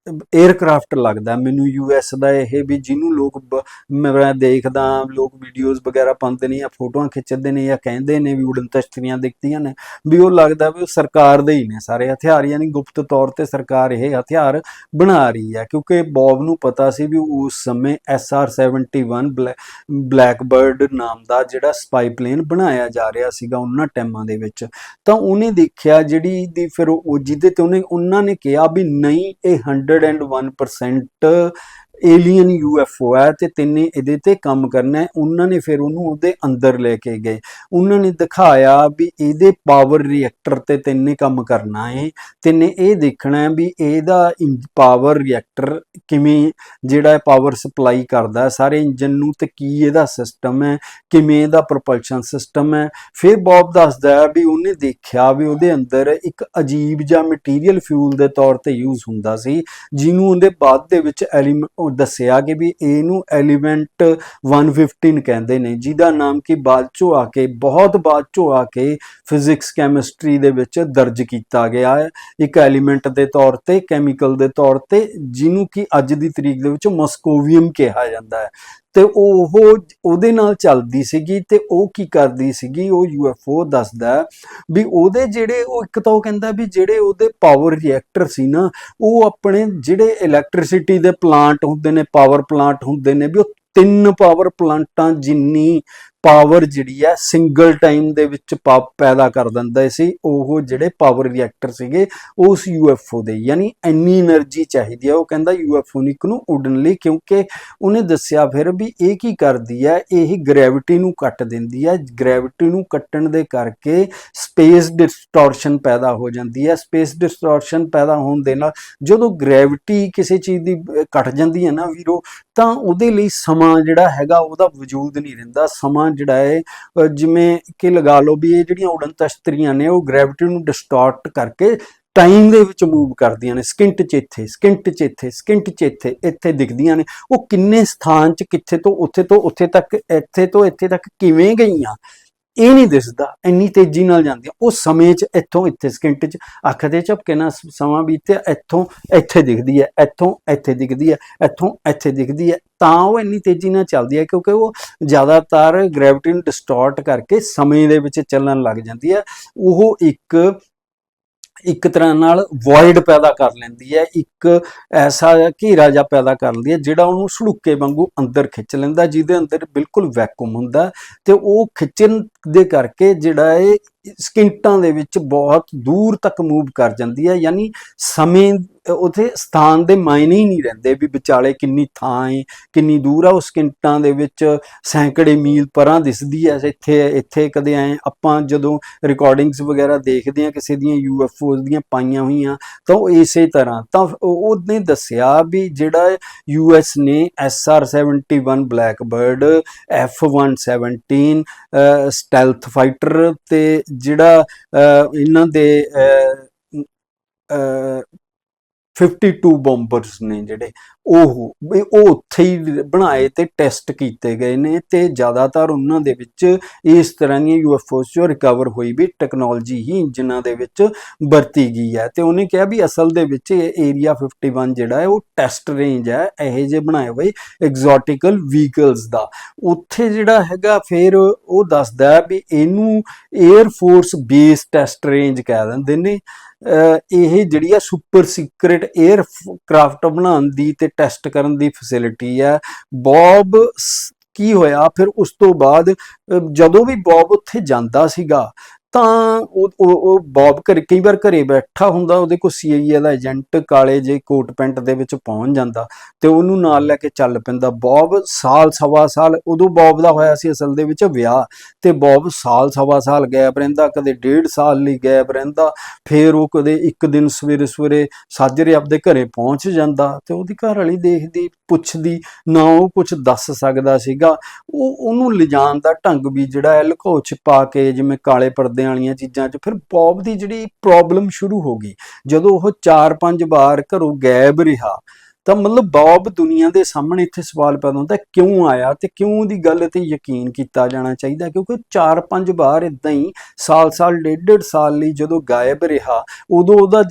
에ਅਰਕ੍ਰਾਫਟ ਲੱਗਦਾ ਮੈਨੂੰ ਯੂਐਸ ਦਾ ਇਹ ਵੀ ਜਿਹਨੂੰ ਲੋਕ ਬ- ਮੈਂ ਦੇਖਦਾ ਲੋਕ ਵੀਡੀਓਜ਼ ਵਗੈਰਾ ਪਾਉਂਦੇ ਨੇ ਜਾਂ ਫੋਟੋਆਂ ਖਿੱਚਦੇ ਨੇ ਜਾਂ ਕਹਿੰਦੇ ਨੇ ਵੀ ਉਡਨ ਤਸ਼ਤਰੀਆਂ ਦਿਖਦੀਆਂ ਨੇ, ਵੀ ਉਹ ਲੱਗਦਾ ਵੀ ਉਹ ਸਰਕਾਰ ਦੇ ਹੀ ਨੇ ਸਾਰੇ ਹਥਿਆਰ, ਯਾਨੀ ਗੁਪਤ ਤੌਰ ਤੇ ਸਰਕਾਰ ਇਹ ਹਥਿਆਰ ਬਣਾ ਰਹੀ ਹੈ। ਕਿਉਂਕਿ ਬੌਬ ਨੂੰ ਪਤਾ ਸੀ ਵੀ ਉਸ ਸਮੇਂ SR-71 ਬਲੈਕਬਰਡ ਨਾਮ ਦਾ ਜਿਹੜਾ ਸਪਾਈ ਪਲੇਨ ਬਣਾਇਆ ਜਾ ਰਿਹਾ ਸੀਗਾ ਉਹਨਾਂ ਟਾਈਮਾਂ ਦੇ ਵਿੱਚ। ਤਾਂ ਉਹਨੇ ਦੇਖਿਆ ਜਿਹੜੀ ਦੀ ਫਿਰ ਉਹ ਜਿਹਦੇ ਤੇ ਉਹਨੇ ਉਹਨਾਂ ਨੇ ਕਿਹਾ ਵੀ ਨਹੀਂ, ਇਹ 101% ਏਲੀਅਨ ਯੂਐਫਓ ਹੈ ਤੇ ਤੈਨੇ ਇਹਦੇ ਤੇ ਕੰਮ ਕਰਨਾ ਹੈ। ਉਹਨਾਂ ਨੇ ਫਿਰ ਉਹਨੂੰ ਉਹਦੇ ਅੰਦਰ ਲੈ ਕੇ ਗਏ। ਉਹਨਾਂ ਨੇ ਦਿਖਾਇਆ ਵੀ ਇਹਦੇ ਪਾਵਰ ਰਿਐਕਟਰ ਤੇ ਤੈਨੇ ਕੰਮ ਕਰਨਾ ਹੈ। ਤੈਨੇ ਇਹ ਦੇਖਣਾ ਹੈ ਵੀ ਇਹਦਾ ਪਾਵਰ ਰਿਐਕਟਰ ਕਿਵੇਂ, ਜਿਹੜਾ ਪਾਵਰ ਸਪਲਾਈ ਕਰਦਾ ਸਾਰੇ ਇੰਜਨ ਨੂੰ ਤੇ ਕੀ ਇਹਦਾ ਸਿਸਟਮ ਹੈ, ਕਿਵੇਂ ਇਹਦਾ ਪ੍ਰੋਪਲਸ਼ਨ ਸਿਸਟਮ ਹੈ। ਫਿਰ ਬੌਬ ਦੱਸਦਾ ਹੈ ਵੀ ਉਹਨੇ ਦੇਖਿਆ ਵੀ ਉਹਦੇ ਅੰਦਰ ਇੱਕ ਅਜੀਬ ਜਿਹਾ ਮਟੀਰੀਅਲ ਫਿਊਲ ਦੇ ਤੌਰ ਤੇ ਯੂਜ਼ ਹੁੰਦਾ ਸੀ, ਜਿਹਨੂੰ ਉਹਦੇ ਬਾਅਦ ਦੇ ਵਿੱਚ ਐਲੀਮੈਂਟ ਦੱਸਿਆ ਕਿ ਵੀ ਇਹਨੂੰ ਐਲੀਮੈਂਟ 115 ਕਹਿੰਦੇ ਨੇ, ਜਿਹਦਾ ਨਾਮ ਕਿ ਬਾਅਦ ਚੋਂ ਆ ਕੇ, ਬਹੁਤ ਬਾਅਦ ਚੋਂ ਆ ਕੇ ਫਿਜ਼ਿਕਸ, ਕੈਮਿਸਟਰੀ ਦੇ ਵਿੱਚ ਦਰਜ ਕੀਤਾ ਗਿਆ ਹੈ। ਇੱਕ ਐਲੀਮੈਂਟ ਦੇ ਤੌਰ ਤੇ, ਕੈਮੀਕਲ ਦੇ ਤੌਰ ਤੇ, ਜਿਹਨੂੰ ਕਿ ਅੱਜ ਦੀ ਤਰੀਕ ਦੇ ਵਿੱਚ ਮੋਸਕੋਵੀਅਮ ਕਿਹਾ ਜਾਂਦਾ ਹੈ। ਤੇ ਉਹ ਉਹਦੇ ਨਾਲ ਚੱਲਦੀ ਸੀਗੀ ਤੇ ਉਹ ਕੀ ਕਰਦੀ ਸੀਗੀ, ਉਹ ਯੂਐਫਓ ਦੱਸਦਾ ਵੀ ਉਹਦੇ ਜਿਹੜੇ ਉਹ ਇੱਕ ਤਾਂ ਉਹ ਕਹਿੰਦਾ ਵੀ ਜਿਹੜੇ ਉਹਦੇ ਪਾਵਰ ਰਿਐਕਟਰ ਸੀ ਨਾ, ਉਹ ਆਪਣੇ ਜਿਹੜੇ ਇਲੈਕਟ੍ਰਿਸਿਟੀ ਦੇ ਪਲਾਂਟ ਹੁੰਦੇ ਨੇ ਪਾਵਰ ਪਲਾਂਟ ਹੁੰਦੇ ਨੇ, ਵੀ ਉਹ ਤਿੰਨ ਪਾਵਰ ਪਲਾਂਟਾਂ ਜਿੰਨੀ ਪਾਵਰ ਜਿਹੜੀ ਹੈ ਸਿੰਗਲ ਟਾਈਮ ਦੇ ਵਿੱਚ ਪਾਪ ਪੈਦਾ ਕਰ ਦਿੰਦਾ ਸੀ। ਉਹ ਜਿਹੜੇ ਪਾਵਰ ਰਿਐਕਟਰ ਸੀਗੇ, ਉਸ ਯੂਐਫਓ ਦੇ, ਯਾਨੀ ਇੰਨੀ એનર્ਜੀ ਚਾਹੀਦੀ ਹੈ ਉਹ ਕਹਿੰਦਾ ਯੂਐਫਓ ਨਿਕ ਨੂੰ ਉੱਡਣ ਲਈ, ਕਿਉਂਕਿ ਉਹਨੇ ਦੱਸਿਆ ਫਿਰ ਵੀ ਇਹ ਕੀ ਕਰਦੀ ਹੈ ਇਹ ਗ੍ਰੈਵਿਟੀ ਨੂੰ ਕੱਟ ਦਿੰਦੀ ਹੈ ਗ੍ਰੈਵਿਟੀ ਨੂੰ ਕੱਟਣ ਦੇ ਕਰਕੇ ਸਪੇਸ ਡਿਸਟੋਰਸ਼ਨ ਪੈਦਾ ਹੋ ਜਾਂਦੀ ਹੈ ਸਪੇਸ ਡਿਸਟੋਰਸ਼ਨ ਪੈਦਾ ਹੋਣ ਦੇ ਨਾਲ ਜਦੋਂ ਗ੍ਰੈਵਿਟੀ ਕਿਸੇ ਚੀਜ਼ ਦੀ ਕੱਟ ਜਾਂਦੀ ਹੈ ਨਾ ਵੀਰੋ, ਤਾਂ ਉਹਦੇ ਲਈ ਸਮਾਂ ਜਿਹੜਾ ਹੈਗਾ, ਉਹਦਾ ਵਜੂਦ ਨਹੀਂ ਰਹਿੰਦਾ। ਸਮਾਂ ਜਿਹੜਾ ਹੈ ਜਿਵੇਂ ਕਿ ਲਗਾ ਲਓ ਵੀ ਇਹ ਜਿਹੜੀਆਂ ਉਡਨ ਤਸ਼ਤਰੀਆਂ ਨੇ, ਉਹ ਗ੍ਰੈਵਿਟੀ ਨੂੰ ਡਿਸਟੋਰਟ ਕਰਕੇ ਟਾਈਮ ਦੇ ਵਿੱਚ ਮੂਵ ਕਰਦੀਆਂ ਨੇ। ਸਕਿੰਟ ਚ ਇੱਥੇ ਸਕਿੰਟ ਚ ਇੱਥੇ ਸਕਿੰਟ ਚ ਇੱਥੇ ਇੱਥੇ ਦਿਖਦੀਆਂ ਨੇ। ਉਹ ਕਿੰਨੇ ਸਥਾਨ ਚ ਕਿੱਥੇ ਤੋਂ ਉੱਥੇ ਤੋਂ ਉੱਥੇ ਤੱਕ, ਇੱਥੇ ਤੋਂ ਇੱਥੇ ਤੱਕ ਕਿਵੇਂ ਗਈਆਂ? ਇਹ ਨਹੀਂ ਦਿਸਦਾ, ਇੰਨੀ ਤੇਜ਼ੀ ਨਾਲ ਜਾਂਦੀਆਂ ਉਹ ਸਮੇਂ 'ਚ ਇੱਥੋਂ ਇੱਥੇ ਸਕਿੰਟ 'ਚ ਅੱਖ ਦੇ ਝਪਕੇ ਨਾਲ ਸਮਾਂ ਬੀਤਿਆ, ਇੱਥੋਂ ਇੱਥੇ ਦਿਖਦੀ ਹੈ ਇੱਥੋਂ ਇੱਥੇ ਦਿਖਦੀ ਹੈ ਇੱਥੋਂ ਇੱਥੇ ਦਿਖਦੀ ਹੈ ਤਾਂ ਉਹ ਇੰਨੀ ਤੇਜ਼ੀ ਨਾਲ ਚੱਲਦੀ ਹੈ ਕਿਉਂਕਿ ਉਹ ਜ਼ਿਆਦਾਤਰ ਗ੍ਰੈਵਿਟੀ ਨੂੰ ਡਿਸਟੋਰਟ ਕਰਕੇ ਸਮੇਂ ਦੇ ਵਿੱਚ ਚੱਲਣ ਲੱਗ ਜਾਂਦੀ ਹੈ ਉਹ ਇੱਕ ਇੱਕ ਤਰ੍ਹਾਂ ਨਾਲ ਵੋਇਡ ਪੈਦਾ ਕਰ ਲੈਂਦੀ ਹੈ ਇੱਕ ਐਸਾ ਘੇਰਾ ਜਿਹਾ ਪੈਦਾ ਕਰ ਲੈਂਦੀ ਹੈ ਜਿਹੜਾ ਉਹਨੂੰ ਸੜੁੱਕੇ ਵਾਂਗੂ ਅੰਦਰ ਖਿੱਚ ਲੈਂਦਾ, ਜਿਹਦੇ ਅੰਦਰ ਬਿਲਕੁਲ ਵੈਕੂਮ ਹੁੰਦਾ ਤੇ ਉਹ ਖਿੱਚਣ ਦੇ ਕਰਕੇ ਜਿਹੜਾ ਇਹ ਸਕਿੰਟਾਂ ਦੇ ਵਿੱਚ ਬਹੁਤ ਦੂਰ ਤੱਕ ਮੂਵ ਕਰ ਜਾਂਦੀ ਹੈ, ਯਾਨੀ ਸਮੇਂ, ਉਥੇ ਸਥਾਨ ਦੇ ਮਾਇਨੇ ਹੀ ਨਹੀਂ ਰਹਿੰਦੇ ਵੀ ਵਿਚਾਲੇ ਕਿੰਨੀ ਥਾਂ ਹੈ ਕਿੰਨੀ ਦੂਰ ਆ, ਉਹ ਸਕਿੰਟਾਂ ਦੇ ਵਿੱਚ ਸੈਂਕੜੇ ਮੀਲ ਪਰਾਂ ਦਿਸਦੀ ਹੈ, ਇੱਥੇ ਇੱਥੇ ਕਦੇ ਐ ਆਪਾਂ ਜਦੋਂ ਰਿਕਾਰਡਿੰਗਸ ਵਗੈਰਾ ਦੇਖਦੇ ਆ ਕਿਸੇ ਦੀਆਂ ਯੂਐਫਓਜ਼ ਦੀਆਂ ਪਾਈਆਂ ਹੋਈਆਂ, ਤਾਂ ਉਹ ਇਸੇ ਤਰ੍ਹਾਂ, ਤਾਂ ਉਹਨੇ ਦੱਸਿਆ ਵੀ ਜਿਹੜਾ ਯੂਐਸ ਨੇ SR-71 ਬਲੈਕਬਰਡ F-117 ਸਟੈਲਥ ਫਾਈਟਰ ਤੇ ਜਿਹੜਾ ਇਹਨਾਂ ਦੇ 52 ਬੰਬਰਸ ਨੇ ਜਿਹੜੇ ਉਹ ਉਹ ਉੱਥੇ ਹੀ ਬਣਾਏ ਤੇ ਟੈਸਟ ਕੀਤੇ ਗਏ ਨੇ ਤੇ ਜ਼ਿਆਦਾਤਰ ਉਹਨਾਂ ਦੇ ਵਿੱਚ ਇਸ ਤਰ੍ਹਾਂ ਦੀਆਂ ਯੂਐਫਓਸ ਚੋਂ ਰਿਕਵਰ ਹੋਈ ਵੀ ਟੈਕਨੋਲੋਜੀ ਹੀ ਇੰਜਨਾਂ ਦੇ ਵਿੱਚ ਵਰਤੀ ਗਈ ਹੈ ਤੇ ਉਹਨੇ ਕਿਹਾ ਵੀ ਅਸਲ ਦੇ ਵਿੱਚ ਇਹ ਏਰੀਆ 51 ਜਿਹੜਾ ਹੈ ਉਹ ਟੈਸਟ ਰੇਂਜ ਹੈ, ਇਹੋ ਜਿਹੇ ਬਣਾਏ ਹੋਏ ਐਗਜ਼ੋਟਿਕਲ ਵਹੀਕਲਸ ਦਾ। ਉੱਥੇ ਜਿਹੜਾ ਹੈਗਾ ਫਿਰ ਉਹ ਦੱਸਦਾ ਵੀ ਇਹਨੂੰ air force base test range ਕਹਿ ਦਿੰਦੇ ਨੇ। ਇਹ ਜਿਹੜੀ ਆ ਸੁਪਰ ਸੀਕ੍ਰੇਟ 에ਅਰ ਕਰਾਫਟ ਬਣਾਉਣ ਦੀ ਤੇ ਟੈਸਟ ਕਰਨ ਦੀ ਫੈਸਿਲਿਟੀ ਹੈ ਬੌਬ ਕੀ ਹੋਇਆ? ਫਿਰ ਉਸ ਤੋਂ ਬਾਅਦ ਜਦੋਂ ਵੀ ਬੌਬ ਉੱਥੇ ਜਾਂਦਾ ਸੀਗਾ ਤਾਂ ਉਹ ਉਹ ਬੌਬ ਘਰੇ, ਕਈ ਵਾਰ ਘਰੇ ਬੈਠਾ ਹੁੰਦਾ, ਉਹਦੇ ਕੋਲ ਸੀਆਈਏ ਦਾ ਏਜੰਟ ਕਾਲੇ ਜੇ ਕੋਟ ਪੈਂਟ ਦੇ ਵਿੱਚ ਪਹੁੰਚ ਜਾਂਦਾ ਤੇ ਉਹਨੂੰ ਨਾਲ ਲੈ ਕੇ ਚੱਲ ਪੈਂਦਾ। ਬੌਬ ਸਾਲ ਸਵਾ ਸਾਲ, ਉਦੋਂ ਬੌਬ ਦਾ ਹੋਇਆ ਸੀ ਅਸਲ ਦੇ ਵਿੱਚ ਵਿਆਹ ਤੇ ਬੌਬ ਸਾਲ ਸਵਾ ਸਾਲ ਗਾਇਬ ਰਹਿੰਦਾ, ਕਦੇ ਡੇਢ ਸਾਲ ਲਈ ਗਾਇਬ ਰਹਿੰਦਾ, ਫੇਰ ਉਹ ਕਦੇ ਇੱਕ ਦਿਨ ਸਵੇਰੇ ਸਵੇਰੇ ਸਾਜਰੇ ਆਪਦੇ ਘਰੇ ਪਹੁੰਚ ਜਾਂਦਾ ਤੇ ਉਹਦੀ ਘਰ ਵਾਲੀ ਦੇਖਦੀ, ਪੁੱਛਦੀ, ਨਾ ਉਹ ਕੁਝ ਦੱਸ ਸਕਦਾ ਸੀਗਾ। ਉਹ, ਉਹਨੂੰ ਲਿਜਾਣ ਦਾ ਢੰਗ ਵੀ ਜਿਹੜਾ ਹੈ ਲੁਕੋ ਛਪਾ ਕੇ ਜਿਵੇਂ ਕਾਲੇ ਪਰਦੇ ਵਾਲੀਆਂ ਚੀਜ਼ਾਂ 'ਚ, ਫਿਰ ਬੌਬ ਦੀ ਜਿਹੜੀ ਪ੍ਰੋਬਲਮ ਸ਼ੁਰੂ ਹੋ ਗਈ। ਜਦੋਂ ਉਹ 4-5 ਵਾਰ ਘਰੋਂ ਗਾਇਬ ਰਿਹਾ, ਤਾਂ ਮਤਲਬ ਬੌਬ ਦੁਨੀਆ ਦੇ ਸਾਹਮਣੇ ਇੱਥੇ ਸਵਾਲ ਪੈਦਾ ਹੁੰਦਾ, ਕਿਉਂ ਆਇਆ ਤੇ ਕਿਉਂ ਦੀ ਗੱਲ ਤੇ ਯਕੀਨ ਕੀਤਾ ਜਾਣਾ ਚਾਹੀਦਾ? ਕਿਉਂਕਿ 4-5 ਵਾਰ ਇਦਾਂ ਹੀ ਸਾਲ-ਸਾਲ, ਡੇਢ-ਡੇਢ ਸਾਲ ਲਈ ਜਦੋਂ ਗਾਇਬ ਰਿਹਾ, ਉਦੋਂ ਉਹਦਾ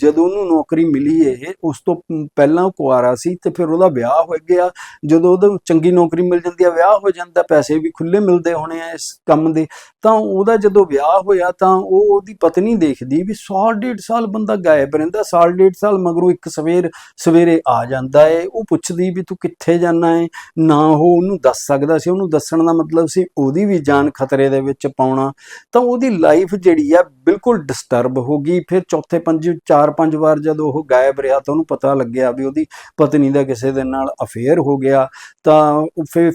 ਜਦੋਂ ਉਹਨੂੰ ਨੌਕਰੀ ਮਿਲੀ ਇਹ, ਉਸ ਤੋਂ ਪਹਿਲਾਂ ਉਹ ਕੁਆਰਾ ਸੀ ਤੇ ਫਿਰ ਉਹਦਾ ਵਿਆਹ ਹੋ ਗਿਆ। ਜਦੋਂ ਉਹਦਾ ਚੰਗੀ ਨੌਕਰੀ ਮਿਲ ਜਾਂਦੀ ਆ, ਵਿਆਹ ਹੋ ਜਾਂਦਾ, ਪੈਸੇ ਵੀ ਖੁੱਲੇ ਮਿਲਦੇ ਹੋਣੇ ਆ ਇਸ ਕੰਮ ਦੇ, ਤਾਂ ਉਹਦਾ ਜਦੋਂ ਵਿਆਹ ਹੋਇਆ ਤਾਂ ਉਹ ਉਹਦੀ ਪਤਨੀ ਦੇਖਦੀ ਵੀ 100 ਸਾਲ ਬੰਦਾ ਗਾਇਬ ਰਹਿੰਦਾ, ਸਾਲ ਡੇਢ ਸਾਲ ਮਗਰੋਂ ਇੱਕ ਸਵੇਰ, ਸਵੇਰੇ ਆ ਜਾਂਦਾ ਏ। ਉਹ ਪੁੱਛਦੀ ਵੀ ਤੂੰ ਕਿੱਥੇ ਜਾਣਾ ਏ? ਨਾ ਉਹ ਉਹਨੂੰ ਦੱਸ ਸਕਦਾ ਸੀ, ਉਹਨੂੰ ਦੱਸਣ ਦਾ ਮਤਲਬ ਸੀ ਉਹਦੀ ਵੀ ਜਾਨ ਖਤਰੇ ਦੇ ਵਿੱਚ ਪਾਉਣਾ। ਤਾਂ ਉਹਦੀ ਲਾਈਫ ਜਿਹੜੀ ਆ ਬਿਲਕੁਲ ਡਿਸਟਰਬ ਹੋ ਗਈ। ਫਿਰ ਚੌਥੇ ਪੰਜ 4-5 ਵਾਰ ਜਦੋਂ ਉਹ ਗਾਇਬ ਰਿਹਾ ਤਾਂ ਉਹਨੂੰ ਪਤਾ ਲੱਗਿਆ ਵੀ ਉਹਦੀ ਪਤਨੀ ਦਾ ਕਿਸੇ ਦੇ ਨਾਲ ਅਫੇਅਰ ਹੋ ਗਿਆ। ਤਾਂ